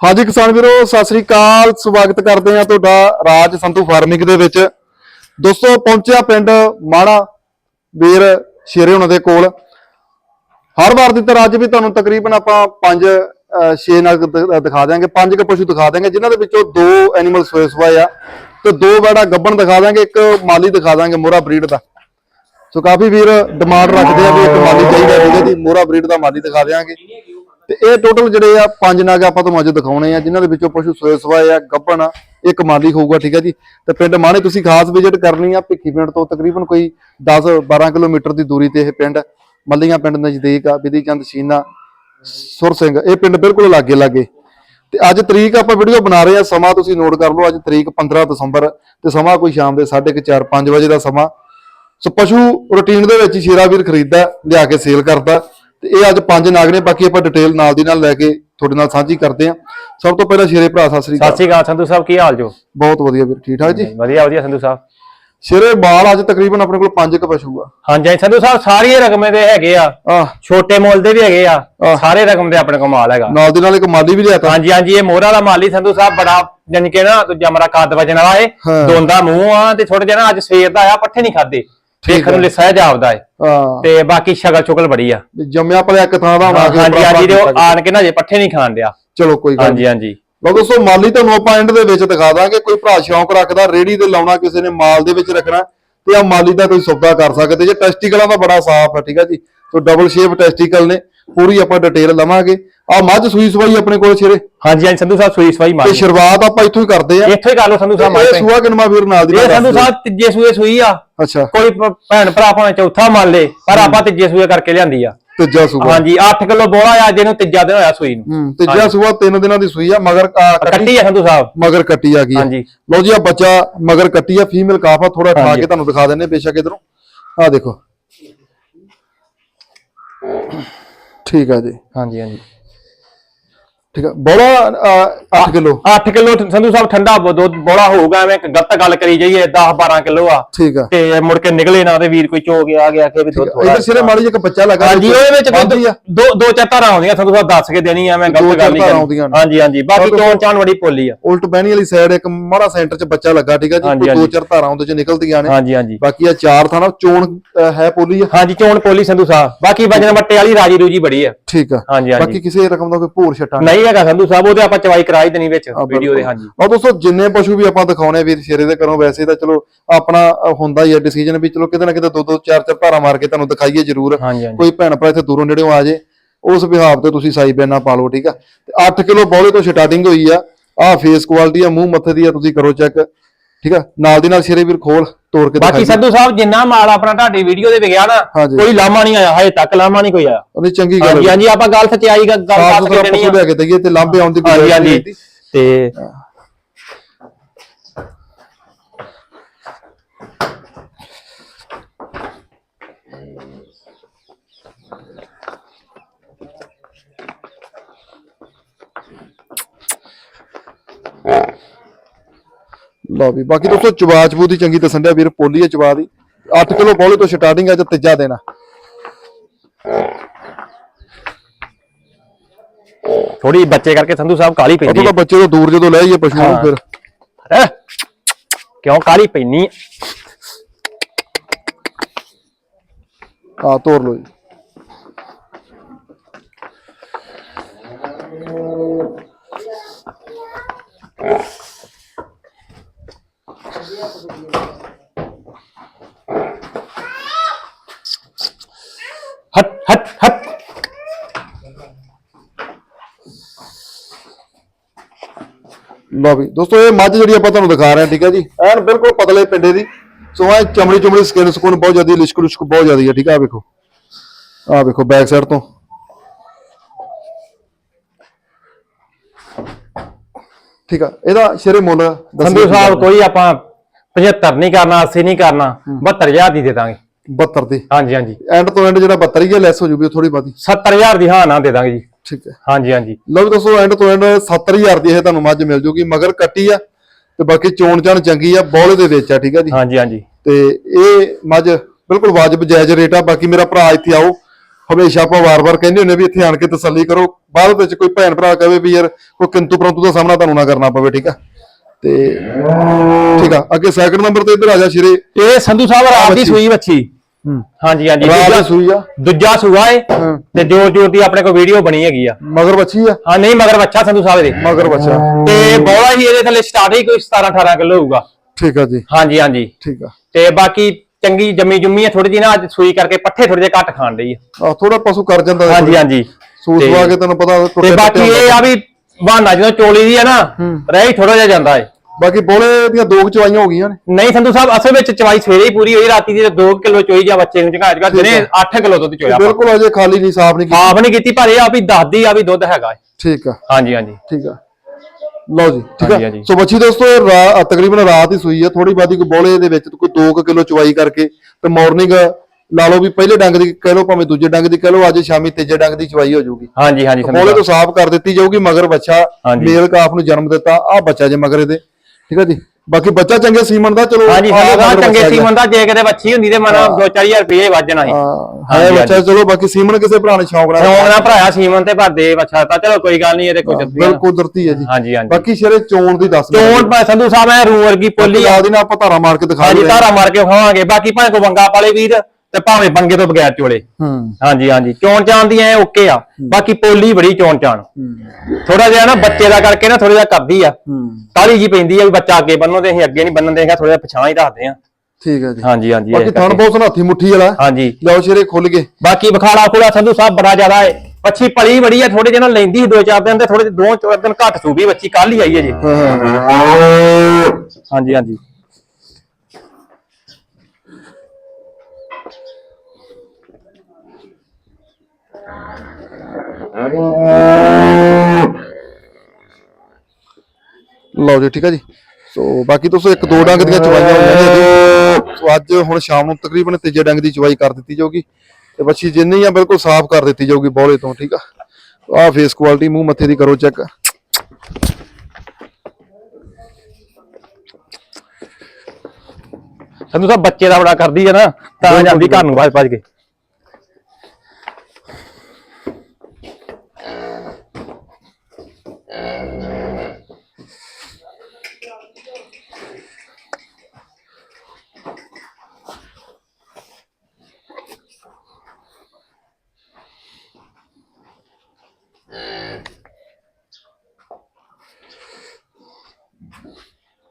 ਹਾਂਜੀ ਕਿਸਾਨ ਵੀਰੋ, ਸਤਿ ਸ੍ਰੀ ਅਕਾਲ। ਸਵਾਗਤ ਕਰਦੇ ਆ ਤੁਹਾਡਾ ਰਾਜ ਸੰਧੂ ਫਾਰਮਿੰਗ ਦੇ ਵਿੱਚ। ਦੋਸਤੋ, ਪਹੁੰਚਿਆ ਪਿੰਡ ਮਾਣਾ ਵੀਰ ਸ਼ੇਰੇ ਉਹਨਾਂ ਦੇ ਕੋਲ। ਹਰ ਵਾਰ ਦੀ ਤਰ੍ਹਾਂ ਅੱਜ ਵੀ ਤੁਹਾਨੂੰ ਤਕਰੀਬਨ ਆਪਾਂ ਪੰਜ ਛੇ ਨਗ ਦਿਖਾ ਦਿਆਂਗੇ, ਪੰਜ ਕੁ ਪਸ਼ੂ ਦਿਖਾ ਦਿਆਂਗੇ, ਜਿਨ੍ਹਾਂ ਦੇ ਵਿੱਚੋਂ ਦੋ ਐਨੀਮਲ ਸੋਏ ਸਵਾਏ ਆ ਤੇ ਦੋ ਬੜਾ ਗੱਬਣ ਦਿਖਾ ਦਿਆਂਗੇ, ਇੱਕ ਮਾਲੀ ਦਿਖਾ ਦਿਆਂਗੇ ਮੋਰਾ ਬਰੀਡ ਦਾ। ਸੋ ਕਾਫੀ ਵੀਰ ਡਿਮਾਂਡ ਰੱਖਦੇ ਆ ਵੀ ਇੱਕ ਮਾਲੀ ਚਾਹੀਦਾ, ਠੀਕ ਹੈ ਮੋਰਾ ਬਰੀਡ ਦਾ ਮਾਲੀ ਦਿਖਾ ਦਿਆਂਗੇ। ਤੇ ਇਹ ਟੋਟਲ ਜਿਹੜੇ ਆ, ਪੰਜ ਨਾਗ ਆਪਾਂ ਤੁਹਾਨੂੰ ਅੱਜ ਦਿਖਾਉਣੇ ਆ, ਜਿਨ੍ਹਾਂ ਦੇ ਵਿੱਚੋਂ ਪਸ਼ੂ ਸੋਏ ਸਵਾਏ ਆ, ਗੱਭਣ ਆ, ਇੱਕ ਮਾਲੀ ਹੋਊਗਾ, ਠੀਕ ਹੈ ਜੀ। ਤੇ ਪਿੰਡ ਮਾਣੇ, ਤੁਸੀਂ ਖਾਸ ਵਿਜ਼ਿਟ ਕਰਨੀ ਆ, ਭਿੱਖੀ ਪਿੰਡ ਤੋਂ ਤਕਰੀਬਨ ਕੋਈ 10 12 ਕਿਲੋਮੀਟਰ ਦੀ ਦੂਰੀ ਤੇ ਇਹ ਪਿੰਡ, ਮੱਲੀਆਂ ਪਿੰਡ ਨਜ਼ਦੀਕ ਆ, ਵਿਧੀ ਚੰਦ ਸ਼ੀਨਾ, ਸੁਰ ਸਿੰਘ, ਇਹ ਪਿੰਡ ਬਿਲਕੁਲ ਲਾਗੇ ਲਾਗੇ। ਤੇ ਅੱਜ ਤਰੀਕ ਆਪਾਂ ਵੀਡੀਓ ਬਣਾ ਰਹੇ ਆ, ਸਮਾਂ ਤੁਸੀਂ ਨੋਟ ਕਰ ਲਓ, ਅੱਜ ਤਰੀਕ 15 ਦਸੰਬਰ, ਤੇ ਸਮਾਂ ਕੋਈ ਸ਼ਾਮ ਦੇ 4:30 5 ਵਜੇ ਦਾ ਸਮਾਂ। ਸੋ ਪਸ਼ੂ ਰੂਟੀਨ ਦੇ ਵਿੱਚ ਸ਼ੇਰਾ ਵੀਰ ਖਰੀਦਦਾ, ਲਿਆ ਕੇ ਸੇਲ ਕਰਦਾ ਤੇ ਇਹ ਅੱਜ ਪੰਜ ਨਾਗ ਨੇ ਬਾਕੀ ਆਪਾਂ ਡਿਟੇਲ ਨਾਲ ਦੀ ਨਾਲ ਲੈ ਕੇ ਤੁਹਾਡੇ ਨਾਲ ਸਾਂਝੀ ਕਰਦੇ ਆ ਸਭ ਤੋਂ ਪਹਿਲਾਂ ਸ਼ੇਰੇ ਭਰਾ ਸਤਿ ਸ੍ਰੀ ਸਤਿ ਅਕਾਲ ਸ਼੍ਰੀ ਅਕਾਲ ਸੰਧੂ ਸਾਹਿਬ ਕੀ ਹਾਲ ਜੋ ਬਹੁਤ ਵਧੀਆ ਵੀਰ ਠੀਕ ਠਾਕ ਜੀ? ਵਧੀਆ ਵਧੀਆ ਸੰਧੂ ਸਾਹਿਬ। ਸ਼ੇਰੇ ਬਾਲ ਅੱਜ ਤਕਰੀਬਨ ਆਪਣੇ ਕੋਲ ਪੰਜ ਕ ਪਸ਼ੂ ਆ। ਹਾਂਜੀ ਸੰਧੂ ਸਾਹਿਬ ਸਾਰੀਆਂ ਰਕਮੇ ਦੇ ਹੈਗੇ ਆ। ਆਹ। ਛੋਟੇ ਮੁੱਲ ਦੇ ਵੀ ਹੈਗੇ ਆ। ਸਾਰੇ ਰਕਮ ਦੇ ਆਪਣੇ ਕੋਲ ਮਾਲ ਹੈਗਾ। ਨਾਲ ਦੀ ਨਾਲ ਇੱਕ ਮਾਲੀ ਵੀ ਲਿਆਤਾ। ਹਾਂਜੀ ਹਾਂਜੀ ਇਹ ਮੋਹਰਾ ਦਾ ਮਾਲੀ ਸੰਧੂ ਸਾਹਿਬ ਬੜਾ ਜਾਨੀ ਕਿ ਨਾ ਦੂਜਾ ਮਰਾ ਕੱਦ ਵਜਣ ਵਾਲਾ ਏ। ਦੋਂਦਾ ਮੂੰਹ ਆ ਤੇ ਥੋੜਾ ਜਿਹਾ ਨਾ ਅੱਜ ਸਵੇਰ ਦਾ ਆਇਆ ਪੱਠੇ ਨਹੀਂ ਖਾਦੇ ਦੇਖਣ ਨੂੰ ਲਿਸਾ ਜਾਪਦਾ ਏ ਹਾਂ। ਤੇ ਬਾਕੀ ਸ਼ਕਲ ਚੁਕਲ ਬੜੀ ਆ। ਵੀ ਜੰਮਿਆ ਪਲਿਆ ਇੱਕ ਥਾਂ ਦਾ ਹੋਣਾ ਕਿ ਹਾਂਜੀ ਹਾਂਜੀ ਤੇ ਉਹ ਆਣ ਕੇ ਨਾ ਜੇ ਪੱਠੇ ਨਹੀਂ ਖਾਣ ਡਿਆ। ਚਲੋ ਕੋਈ ਗੱਲ ਹਾਂਜੀ ਹਾਂਜੀ। ਲਓ ਦੋਸਤੋ ਮਾਲੀ ਤੁਹਾਨੂੰ ਆਪਾਂ ਐਂਡ ਦੇ ਵਿੱਚ ਦਿਖਾ ਦਾਂਗੇ। ਕੋਈ ਭਰਾ ਸ਼ੌਂਕ ਰੱਖਦਾ ਰੇੜੀ ਤੇ ਲਾਉਣਾ ਕਿਸੇ ਨੇ ਮਾਲ ਦੇ ਵਿੱਚ ਰੱਖਣਾ। ਤੇ ਆ ਮਾਲੀ ਦਾ ਕੋਈ ਸੌਦਾ ਕਰ ਸਕਦੇ ਜੇ ਟੈਸਟੀਕਲਾਂ ਦਾ ਬੜਾ ਸਾਫ਼ ਹੈ ਠੀਕ ਹੈ ਜੀ। ਸੋ ਡਬਲ ਸ਼ੇਪ ਟੈਸਟੀਕਲ ਨੇ ਪੂਰੀ ਆਪਾਂ ਡਿਟੇਲ ਲਵਾਂਗੇ। ਆ ਮੱਝ ਸੂਈ ਸਵਾਈ ਆਪਣੇ ਕੋਲ ਛੇਰੇ ਹਾਂਜੀ ਹਾਂਜੀ ਸੰਧੂ ਸਾਹਿਬ ਸੂਈ ਸਵਾਈ ਤੇ ਮਾਰੀ ਸ਼ੁਰੂਆਤ ਆਪਾਂ ਇੱਥੋਂ ਹੀ ਕਰਦੇ ਆ। ਇੱਥੋਂ ਕਰ ਲਓ ਸੰਧੂ ਸਾਹਿਬ ਇਹ ਮਾਰੀ ਸੂਆ ਕਿਨਮਾ ਵੀਰ ਨਾਲ ਦੀ ਇਹ ਸੰਧੂ ਸਾਹਿਬ ਤੀਜੇ ਸੂਏ ਸੂਈ ਆ। ਅੱਛਾ। ਕੋਈ ਭੈਣ ਭਰਾ ਭਾਵੇਂ ਚੌਥਾ ਮੰਨ ਲੇ ਪਰ ਆਪਾਂ ਤੀਜੇ ਸੂਏ ਕਰਕੇ ਲਿਆਂਦੀ ਆ। ਤੀਜਾ ਸੂਆ। ਹਾਂਜੀ 8 ਕਿਲੋ ਬੋਲਾ ਆ ਜਿਹਨੂੰ ਤੀਜਾ ਦਿਨ ਹੋਇਆ ਸੂਈ ਨੂੰ। ਹੂੰ ਤੀਜਾ ਸੂਆ ਤਿੰਨ ਦਿਨਾਂ ਦੀ ਸੂਈ ਆ ਮਗਰ ਕੱਟੀ ਆ ਸੰਧੂ ਸਾਹਿਬ। ਮਗਰ ਕੱਟੀ ਆ ਗਈ। ਹਾਂਜੀ। ਲਓ ਜੀ ਆ ਬੱਚਾ ਮਗਰ ਕੱਟੀ ਆ ਫੀਮੇਲ ਕਾਫ ਆ ਥੋੜਾ ਠਾ। ਕੇ ਤੁਹਾਨੂੰ ਦਿਖਾ ਦਿੰਨੇ ਬੇਸ਼ੱਕ ਇਧਰੋਂ। ਆ ਦੇਖੋ। ਠੀਕ ਆ ਜੀ। ਹਾਂਜੀ ਹਾਂਜੀ। ਠੀਕ ਆ ਬੋਲਾ 8 ਕਿਲੋ। 8 ਕਿਲੋ ਸੰਧੂ ਸਾਹਿਬ ਠੰਡਾ ਦੁੱਧ ਬੋਲਾ ਹੋਊਗਾ ਐਵੇਂ ਗਲਤ ਗੱਲ ਕਰੀ ਜਾਈਏ 10 12 ਕਿਲੋ ਆ। ਠੀਕ ਆ। ਤੇ ਮੁੜ ਕੇ ਨਿਕਲੇ ਨਾ ਤੇ ਵੀਰ ਕੋਈ ਚੋ ਗਿਆ ਗਿਆ ਕਿ ਵੀ ਦੁੱਧ ਥੋੜਾ ਇਹਦੇ ਸਿਰੇ ਮਾੜੀ ਜਿਹੀ ਇੱਕ ਬੱਚਾ ਲੱਗਾ ਹਾਂਜੀ ਉਹਦੇ ਵਿੱਚ ਆ। ਦੋ ਦੋ ਚਾਰ ਧਾਰਾਂ ਆਉਂਦੀਆਂ ਸੰਧੂ ਸਾਹਿਬ ਦੱਸ ਕੇ ਦੇਣੀ ਆ ਗਲਤ ਚਾਰ ਗੱਲ ਨਹੀਂ ਕਰਨੀ। ਹਾਂਜੀ ਹਾਂਜੀ ਬਾਕੀ ਚੋਣ ਚਾਣ ਬੜੀ ਪੋਲੀ ਆ। ਉਲਟ ਬਹਿਣੀ ਵਾਲੀ ਸਾਈਡ ਇੱਕ ਮਾੜਾ ਸੈਂਟਰ 'ਚ ਬੱਚਾ ਲੱਗਾ ਠੀਕ ਆ ਜੀ ਦੋ। ਚਾਰ ਧਾਰਾਂ ਉਹਦੇ 'ਚ ਨਿਕਲਦੀਆਂ ਨੇ। ਹਾਂਜੀ ਹਾਂਜੀ। ਬਾਕੀ ਆ ਚਾਰ ਥਾਣਾ ਚੋਣ ਹੈ ਪੋਲੀ ਆ। ਹਾਂਜੀ ਚੋਣ ਪੋਲੀ ਸੰਧੂ ਸਾਹਿਬ। ਬਾਕੀ ਵਜਨ ਵੱਟੇ ਵਾਲੀ ਰਾਜੀ ਰੂਜੀ ਬੜੀ ਆ। ਠੀਕ ਆ। ਹਾਂਜੀ ਹਾਂਜੀ। ਬਾਕੀ ਕਿਸੇ ਰਕਮ ਦਾ ਕੋਈ ਭੂਰ ਛੱਟਾ ਨਹੀਂ ਹੈਗਾ ਸੰਧੂ ਸਾਹਿਬ ਉਹਦੇ ਆਪਾਂ ਚਵਾਈ ਕਰਾ ਹੀ ਦੇਣੀ ਵਿੱਚ ਹਾਂ, ਵੀਡੀਓ ਦੇ। ਹਾਂਜੀ। ਲਓ ਦੋਸਤੋ ਜਿੰਨੇ ਪਸ਼ੂ ਵੀ ਆਪਾਂ ਦਿਖਾਉਣੇ ਵੀਰ ਸ਼ੇਰੇ ਦੇ ਘਰੋਂ ਵੈਸੇ ਤਾਂ ਚਲੋ ਆਪਣਾ ਹੁੰਦਾ ਹੀ ਹੈ ਡਿਸੀਜਨ ਵੀ ਚਲੋ ਕਿਤੇ ਨਾ ਕਿਤੇ ਦੋ ਦੋ ਚਾਰ ਚਾਰ ਧਾਰਾਂ ਮਾਰ ਕੇ ਤੁਹਾਨੂੰ ਦਿਖਾਈਏ ਜ਼ਰੂਰ। ਕੋਈ ਭੈਣ ਭਰਾ ਇੱਥੇ ਦੂਰੋਂ ਨੇੜਿਓਂ ਆ ਜੇ ਉਸ ਵਿਹਾਰ ਤੇ ਤੁਸੀਂ ਸਾਈ ਬੈਨਾ ਪਾ ਲਓ ਠੀਕ ਆ? ਤੇ 8 ਕਿਲੋ ਬੌਲੇ ਤੋਂ ਸਟਾਰਟਿੰਗ ਹੋਈ ਆ। ਆਹ ਫੇਸ ਕੁਆਲਿਟੀ ਆ ਮੂੰਹ ਮੱਥੇ ਦੀ ਆ ਤੁਸੀਂ ਕਰੋ ਚੈੱਕ ਠੀਕ ਆ? ਨਾਲ ਦੀ ਨਾਲ ਸ਼ੇਰੇ ਵੀਰ ਖੋਲ ਤੋੜ ਕੇ ਬਾਕੀ ਸੰਧੂ ਸਾਹਿਬ ਜਿੰਨਾ ਮਾਲ ਆਪਣਾ ਤੁਹਾਡੀ ਵੀਡੀਓ ਦੇ ਵਿਗਿਆ ਨਾ ਹਾਂਜੀ। ਕੋਈ ਲਾਮਾ ਨਹੀਂ ਆਇਆ ਹਜੇ ਤੱਕ ਲਾਮਾ ਨਹੀਂ ਕੋਈ ਆਇਆ। ਉਹਦੀ ਚੰਗੀ ਗੱਲ ਹਾਂਜੀ ਹੈ ਹਾਂਜੀ ਆਪਾਂ ਗੱਲ ਸੱਚਾਈ ਗੱਲ ਗੱਲ ਸਾਫ਼ ਦੱਸ ਸੁਥਰਾ ਕੇ ਦੇਣੀ ਪਸ਼ੂ ਆ। ਲੈ ਕੇ ਦਈਏ ਤੇ ਲਾਂਬੇ ਆਉਣ ਦੀ ਹਾਂਜੀ ਹਾਂਜੀ। ਤੇ ਲਓ ਵੀ ਬਾਕੀ ਦੋਸਤੋ ਚਵਾ ਚਬੂ ਦੀ ਚੰਗੀ ਦੱਸਣ ਡਿਆ ਵੀਰ ਪੋਲੀ ਹੈ ਚਵਾ ਦੀ। 8 ਕਿਲੋ ਬੌਲੇ ਤੋਂ ਸਟਾਰਟਿੰਗ ਅੱਜ ਤੀਜਾ ਦੇਣਾ ਥੋੜੀ ਬੱਚੇ ਕਰਕੇ ਸੰਧੂ ਸਾਹਿਬ ਕਾਲੀ ਪੈਂਦੀ ਤਾਂ ਬੱਚੇ ਤੋਂ ਦੂਰ ਜਦੋਂ ਲੈ ਜਾਈਏ ਪਸ਼ੂਆਂ ਨੂੰ ਹਾਂ। ਫਿਰ। ਹੈ? ਕਿਉਂ ਕਾਲੀ ਪੈਣੀ ਆ ਤੋੜ ਲਓ ਜੀ। ਹਟ ਹਟ ਹਟ। ਲਓ ਵੀ ਦੋਸਤੋ ਇਹ ਮੱਝ ਜਿਹੜੀ ਆਪਾਂ ਤੁਹਾਨੂੰ ਦਿਖਾ ਰਹੇ ਹਾਂ ਠੀਕ ਹੈ ਜੀ? ਐਨ ਬਿਲਕੁਲ ਪਤਲੇ ਪਿੰਡੇ ਦੀ। ਸੋ ਐ ਚਮੜੀ ਚਮੜੀ ਸਕਿਨ ਸਕੂਨ ਬਹੁਤ ਜ਼ਿਆਦੀ ਲਿਸ਼ਕ ਲੁਸ਼ਕ ਬਹੁਤ ਜ਼ਿਆਦੀ ਹੈ ਠੀਕ ਆ ਵੇਖੋ। ਆ ਵੇਖੋ ਬੈਕ ਸਾਈਡ ਤੋਂ। ਠੀਕ ਆ ਇਹਦਾ ਸ਼ੇਰੇ ਮੁੱਲ ਕੀ ਸਾਹਿਬ। ਕੋਈ ਆਪਾਂ 75 ਨਹੀਂ ਕਰਨਾ 80 ਨਹੀਂ ਕਰਨਾ 72000 ਦੀ ਦੇ ਦਾਂਗੇ। 72 ਦੀ। ਹਾਂਜੀ ਹਾਂਜੀ। ਐਂਡ ਤੋਂ ਐਂਡ ਜਿਹੜਾ 72 ਹੀ ਹੈ ਲੈਸ ਹੋ ਜੂਗੀ ਥੋੜੀ ਬਾਦੀ 70000 ਦੀ ਹਾਂ ਨਾ ਦੇ ਦਾਂਗੇ ਜੀ। ਠੀਕ ਹੈ। ਹਾਂਜੀ ਹਾਂਜੀ। ਲਓ ਵੀ ਦੋਸਤੋ ਐਂਡ ਤੋਂ ਐਂਡ 70000 ਦੀ ਇਹ ਤੁਹਾਨੂੰ ਮੱਝ ਮਿਲ ਜੂਗੀ। ਮਗਰ ਕੱਟੀ ਆ ਤੇ ਬਾਕੀ ਚੋਣ ਚਾਣ ਚੰਗੀ ਆ ਬੌਲੇ ਦੇ ਵਿੱਚ ਆ ਠੀਕ ਆ ਜੀ। ਹਾਂਜੀ ਹਾਂਜੀ। ਤੇ ਇਹ ਮੱਝ ਬਿਲਕੁਲ ਵਾਜਬ ਜਾਇਜ਼ ਰੇਟ ਆ। ਬਾਕੀ ਮੇਰਾ ਭਰਾ ਇੱਥੇ ਆਓ। ਹਮੇਸ਼ਾ ਆਪਾਂ ਵਾਰ-ਵਾਰ ਕਹਿੰਦੇ ਹੁੰਦੇ ਵੀ ਇੱਥੇ ਆਣ ਕੇ ਤਸੱਲੀ ਕਰੋ। ਬਾਅਦ ਵਿੱਚ ਕੋਈ ਭੈਣ ਭਰਾ ਕਹੇ ਵੀ ਯਾਰ ਕੋਈ ਕਿੰਤੂ ਪਰੰਤੂ ਦਾ ਸਾਹਮਣਾ ਤੁਹਾਨੂੰ ਨਾ ਕਰਨਾ ਪਵੇ ਠੀਕ ਆ? ਤੇ ਠੀਕ ਆ ਅੱਗੇ ਸੈਕੰਡ ਨੰਬਰ ਤੇ ਇੱਧਰ ਆ ਜਾ ਸ਼ਿਰੇ। ਇਹ ਸੰਧੂ ਸਾਹਿਬ ਰਾਤ ਦੀ। ਸੂਈ ਬੱਚੀ। ਹਾਂਜੀ ਹਾਂਜੀ। ਰਾਤ ਦੀ ਸੂਈ ਆ। ਦੂਜਾ ਸੂਆ ਏ। ਤੇ ਜੋਰ ਜੋਰ ਦੀ ਆਪਣੇ ਕੋਲ ਵੀਡੀਓ ਬਣੀ ਹੈਗੀ ਆ। ਮਗਰ ਬੱਚੀ ਆ? ਹਾਂ ਨਹੀਂ ਮਗਰ ਬੱਚਾ ਸੰਧੂ ਸਾਹਿਬ ਦੇ। ਮਗਰ ਬੱਚਾ। ਤੇ ਬੋਲਾ ਹੀ ਇਹਦੇ ਥੱਲੇ ਸਟਾਰਟ ਹੀ ਕੋਈ 17 18 ਕਿਲੋ ਹੋਊਗਾ। ਠੀਕ ਆ ਜੀ। ਹਾਂਜੀ ਹਾਂਜੀ। ਠੀਕ ਆ। ਤੇ ਬਾਕੀ ਚੰਗੀ ਜੰਮੀ ਜੁੰਮੀ ਹੈ ਥੋੜੀ ਜਿਹੀ ਨਾ ਅੱਜ ਸੂਈ ਕਰਕੇ ਪੱਠੇ ਥੋੜੇ ਜਿਹੇ ਘੱਟ ਖਾਣ ਲਈ ਆ। ਥੋੜਾ ਪਸ਼ੂ ਕਰ ਜਾਂਦਾ ਹਾਂਜੀ ਹਾਂਜੀ। ਸੂਸ ਵਾ ਕੇ ਤੈਨੂੰ ਪਤਾ ਤੇ ਬਾਕੀ ਇਹ ਆ ਵੀ ਬਹਾਨਾ ਜਦੋਂ ਚੋਲੀ ਦੀ ਆ ਨਾ ਰਹਿ ਥੋੜਾ ਜਿਹਾ ਜਾਂਦਾ ਏ। ਬਾਕੀ ਬੋਲੇ ਦੀਆਂ ਦੋ ਕੁ ਚਵਾਈਆਂ ਹੋ ਗਈਆਂ ਨੇ। ਨਹੀਂ ਸੰਧੂ ਸਾਹਿਬ ਅਸਲ ਵਿੱਚ ਚਵਾਈ ਸਵੇਰੇ ਹੀ ਪੂਰੀ ਹੋਈ ਰਾਤੀ ਦੀ 2 ਕਿਲੋ ਚੋਈ ਜਾਂ ਬੱਚੇ ਨੂੰ ਚੰਗਾ ਅੱਜ ਦਿਨੇ 8 ਕਿਲੋ ਦੁੱਧ ਚੋਇਆ। ਬਿਲਕੁਲ ਅਜੇ ਖਾਲੀ ਨਹੀਂ ਸਾਫ਼ ਨਹੀਂ ਕੀਤੀ। ਆਪ ਨਹੀਂ ਕੀਤੀ ਪਰ ਇਹ ਆ ਵੀ ਦੱਸਦੀ ਆ ਵੀ ਦੁੱਧ ਹੈਗਾ। ਠੀਕ ਆ। ਹਾਂਜੀ ਹਾਂਜੀ। ਠੀਕ ਆ। ਲਓ ਜੀ ਠੀਕ ਹਾਂਜੀ। ਸੋ ਬੱਚੀ ਦੋਸਤੋ ਤਕਰੀਬਨ ਰਾਤ ਹੀ ਸੂਈ ਆ ਥੋੜੀ ਬਾਦੀ ਕੋਈ ਬੋਲੇ ਦੇ ਵਿੱਚ ਕੋਈ 2 ਕਿਲੋ ਚਵਾਈ ਕਰਕੇ ਤੇ ਮਾਰਨਿੰਗ ਲਾ ਲਓ ਵੀ ਪਹਿਲੇ ਡੰਗ ਦੀ ਕਹਿ ਲਓ ਭਾਵੇਂ ਦੂਜੇ ਡੰਗ ਦੀ ਕਹਿ ਲਓ ਅੱਜ ਸ਼ਾਮੀ ਤੀਜੇ ਡੰਗ ਦੀ ਚਵਾਈ ਹੋ ਜਾਊਗੀ। ਹਾਂਜੀ ਹਾਂਜੀ ਸੰਧੂ ਬੋਲੇ ਤੋਂ ਸਾਹਿਬ। ਸਾਫ਼ ਕਰ ਦਿੱਤੀ ਜਾਊਗੀ ਮਗਰ ਬੱਚਾ ਹਾਂਜੀ। ਮੇਲ ਕਾਫ ਨੂੰ ਜਨਮ ਦਿੱਤਾ ਆ ਬੱਚਾ ਜੇ ਮਗਰ ਇਹਦੇ ਠੀਕ ਆ ਜੀ? ਬਾਕੀ ਬੱਚਾ ਚੰਗੇ ਸੀਮਨ ਦਾ ਚਲੋ ਹਾਂਜੀ ਆਹ ਸਾਹਿਬ ਮਗਰ ਚੰਗੇ ਬੱਚਾ ਸੀਮਨ ਦਾ ਜੇ ਕਿਤੇ ਬੱਚੀ ਹੁੰਦੀ ਤੇ ਮਨਾ 2-4000 ਰੁਪਏ ਵੱਜਣਾ ਸੀ। ਹਾਂ ਹਾਂਜੀ, ਹੈ ਬੱਚਾ। ਚਲੋ ਬਾਕੀ ਸੀਮਨ ਕਿਸੇ ਭਰਾ ਨੇ ਸ਼ੌਂਕ ਨਾਲ ਰੋਣ ਨਾ ਭਰਾਇਆ ਸੀਮਨ ਤੇ ਭਰਦੇ ਬੱਚਾ ਤਾਂ ਚਲੋ ਕੋਈ ਗੱਲ ਨਹੀਂ ਇਹਦੇ ਕੋਈ ਜੱਦੀ ਬਿਲਕੁਲ ਕੁਦਰਤੀ ਹੈ ਜੀ। ਹਾਂਜੀ ਹਾਂਜੀ। ਬਾਕੀ ਸ਼ਰੇ ਚੋਣ ਦੀ ਦੱਸ ਚੋਣ ਭਾਵੇਂ ਸੰਧੂ ਸਾਹਿਬ ਐ ਰੂ ਵਰਗੀ ਪੋਲੀ ਆ। ਦੀ ਨਾ ਆਪਾਂ ਧਾਰਾ ਮਾਰ ਕੇ ਦਿਖਾ ਹਾਂਜੀ ਧਾਰਾ ਮਾਰ ਕੇ ਖਾਵਾਂਗੇ ਬਾਕੀ ਭਾਵੇਂ ਕੋ ਵੰਗਾ ਪਾਲੇ ਵੀਰ ਤੇ ਭਾਵੇਂ ਬੰਗੇ ਤੋਂ ਬਗੈਰ ਚੋਲੇ। ਹੂੰ। ਹਾਂਜੀ ਹਾਂਜੀ। ਚੋਣ ਚਾਣ ਦੀ ਐ ਓਕੇ ਆ। ਬਾਕੀ ਪੋਲੀ ਬੜੀ ਚੋਣ ਚਾਣ ਥੋੜਾ ਜਿਹਾ ਨਾ ਬੱਚੇ ਦਾ ਕਰਕੇ ਨਾ ਥੋੜਾ ਜਿਹਾ ਕਰਦੀ ਆ। ਕਾਲੀ ਜੀ ਪੈਂਦੀ ਆ ਵੀ ਬੱਚਾ ਅੱਗੇ ਬੰਨੋ ਤੇ ਅਸੀਂ ਅੱਗੇ ਨਹੀਂ ਬੰਨਣ ਦੇਗਾ ਥੋੜਾ ਜਿਹਾ ਪਛਾਣ ਹੀ ਰੱਖਦੇ ਆ। ਠੀਕ ਹੈ ਜੀ। ਹਾਂਜੀ ਹਾਂਜੀ ਬਾਕੀ ਥਣ। ਬਹੁਤ ਸਨਾਥੀ ਮੁੱਠੀ ਵਾਲਾ। ਹਾਂਜੀ। ਲਓ ਸ਼ਰੇ ਖੁੱਲ ਗਏ। ਬਾਕੀ ਬਖਾੜਾ ਖੁਲਾ ਸੰਧੂ ਸਾਹਿਬ ਬੜਾ ਜ਼ਿਆਦਾ ਏ। ਬੱਚੀ ਪਲੀ ਬੜੀ ਆ ਥੋੜੇ ਜਿਹੇ ਲੈਂਦੀ ਦੋ ਚਾਰ ਦਿਨ ਤੇ ਥੋੜੇ ਦੋ ਚਾਰ ਦਿਨ ਘੱਟ ਸੂਗੀ ਬੱਚੀ ਕੱਲ ਹੀ ਆਈ ਹੈ ਜੀ। ਹਾਂਜੀ ਹਾਂਜੀ। ਲਓ ਜੀ ਠੀਕ ਹੈ ਜੀ। ਸੋ ਬਾਕੀ ਦੋਸਤੋ ਇੱਕ ਦੋ ਡੰਗ ਦੀਆਂ ਚਵਾਈਆਂ ਹੋਈਆਂ ਨੇ। ਸੋ ਅੱਜ ਹੁਣ ਸ਼ਾਮ ਨੂੰ ਤਕਰੀਬਨ ਤੀਜੇ ਡੰਗ ਦੀ ਚਵਾਈ ਕਰ ਦਿੱਤੀ ਜਾਊਗੀ। ਤੇ ਬੱਚੀ ਜਿੰਨੀ ਆ ਬਿਲਕੁਲ ਸਾਫ਼ ਕਰ ਦਿੱਤੀ ਜਾਊਗੀ ਬੋਲੇ ਤੋਂ ਠੀਕ ਆ। ਆਹ ਫੇਸ ਕੁਆਲਿਟੀ ਮੂੰਹ ਮੱਥੇ ਦੀ ਕਰੋ ਚੈੱਕ। ਸੰਧੂ ਸਾਹਿਬ ਬੱਚੇ ਦਾ ਬੜਾ ਕਰਦੀ ਆ ਨਾ ਤਾਂ ਜਾਂਦੀ ਘਰ ਨੂੰ ਭੱਜ ਭੱਜ ਕੇ।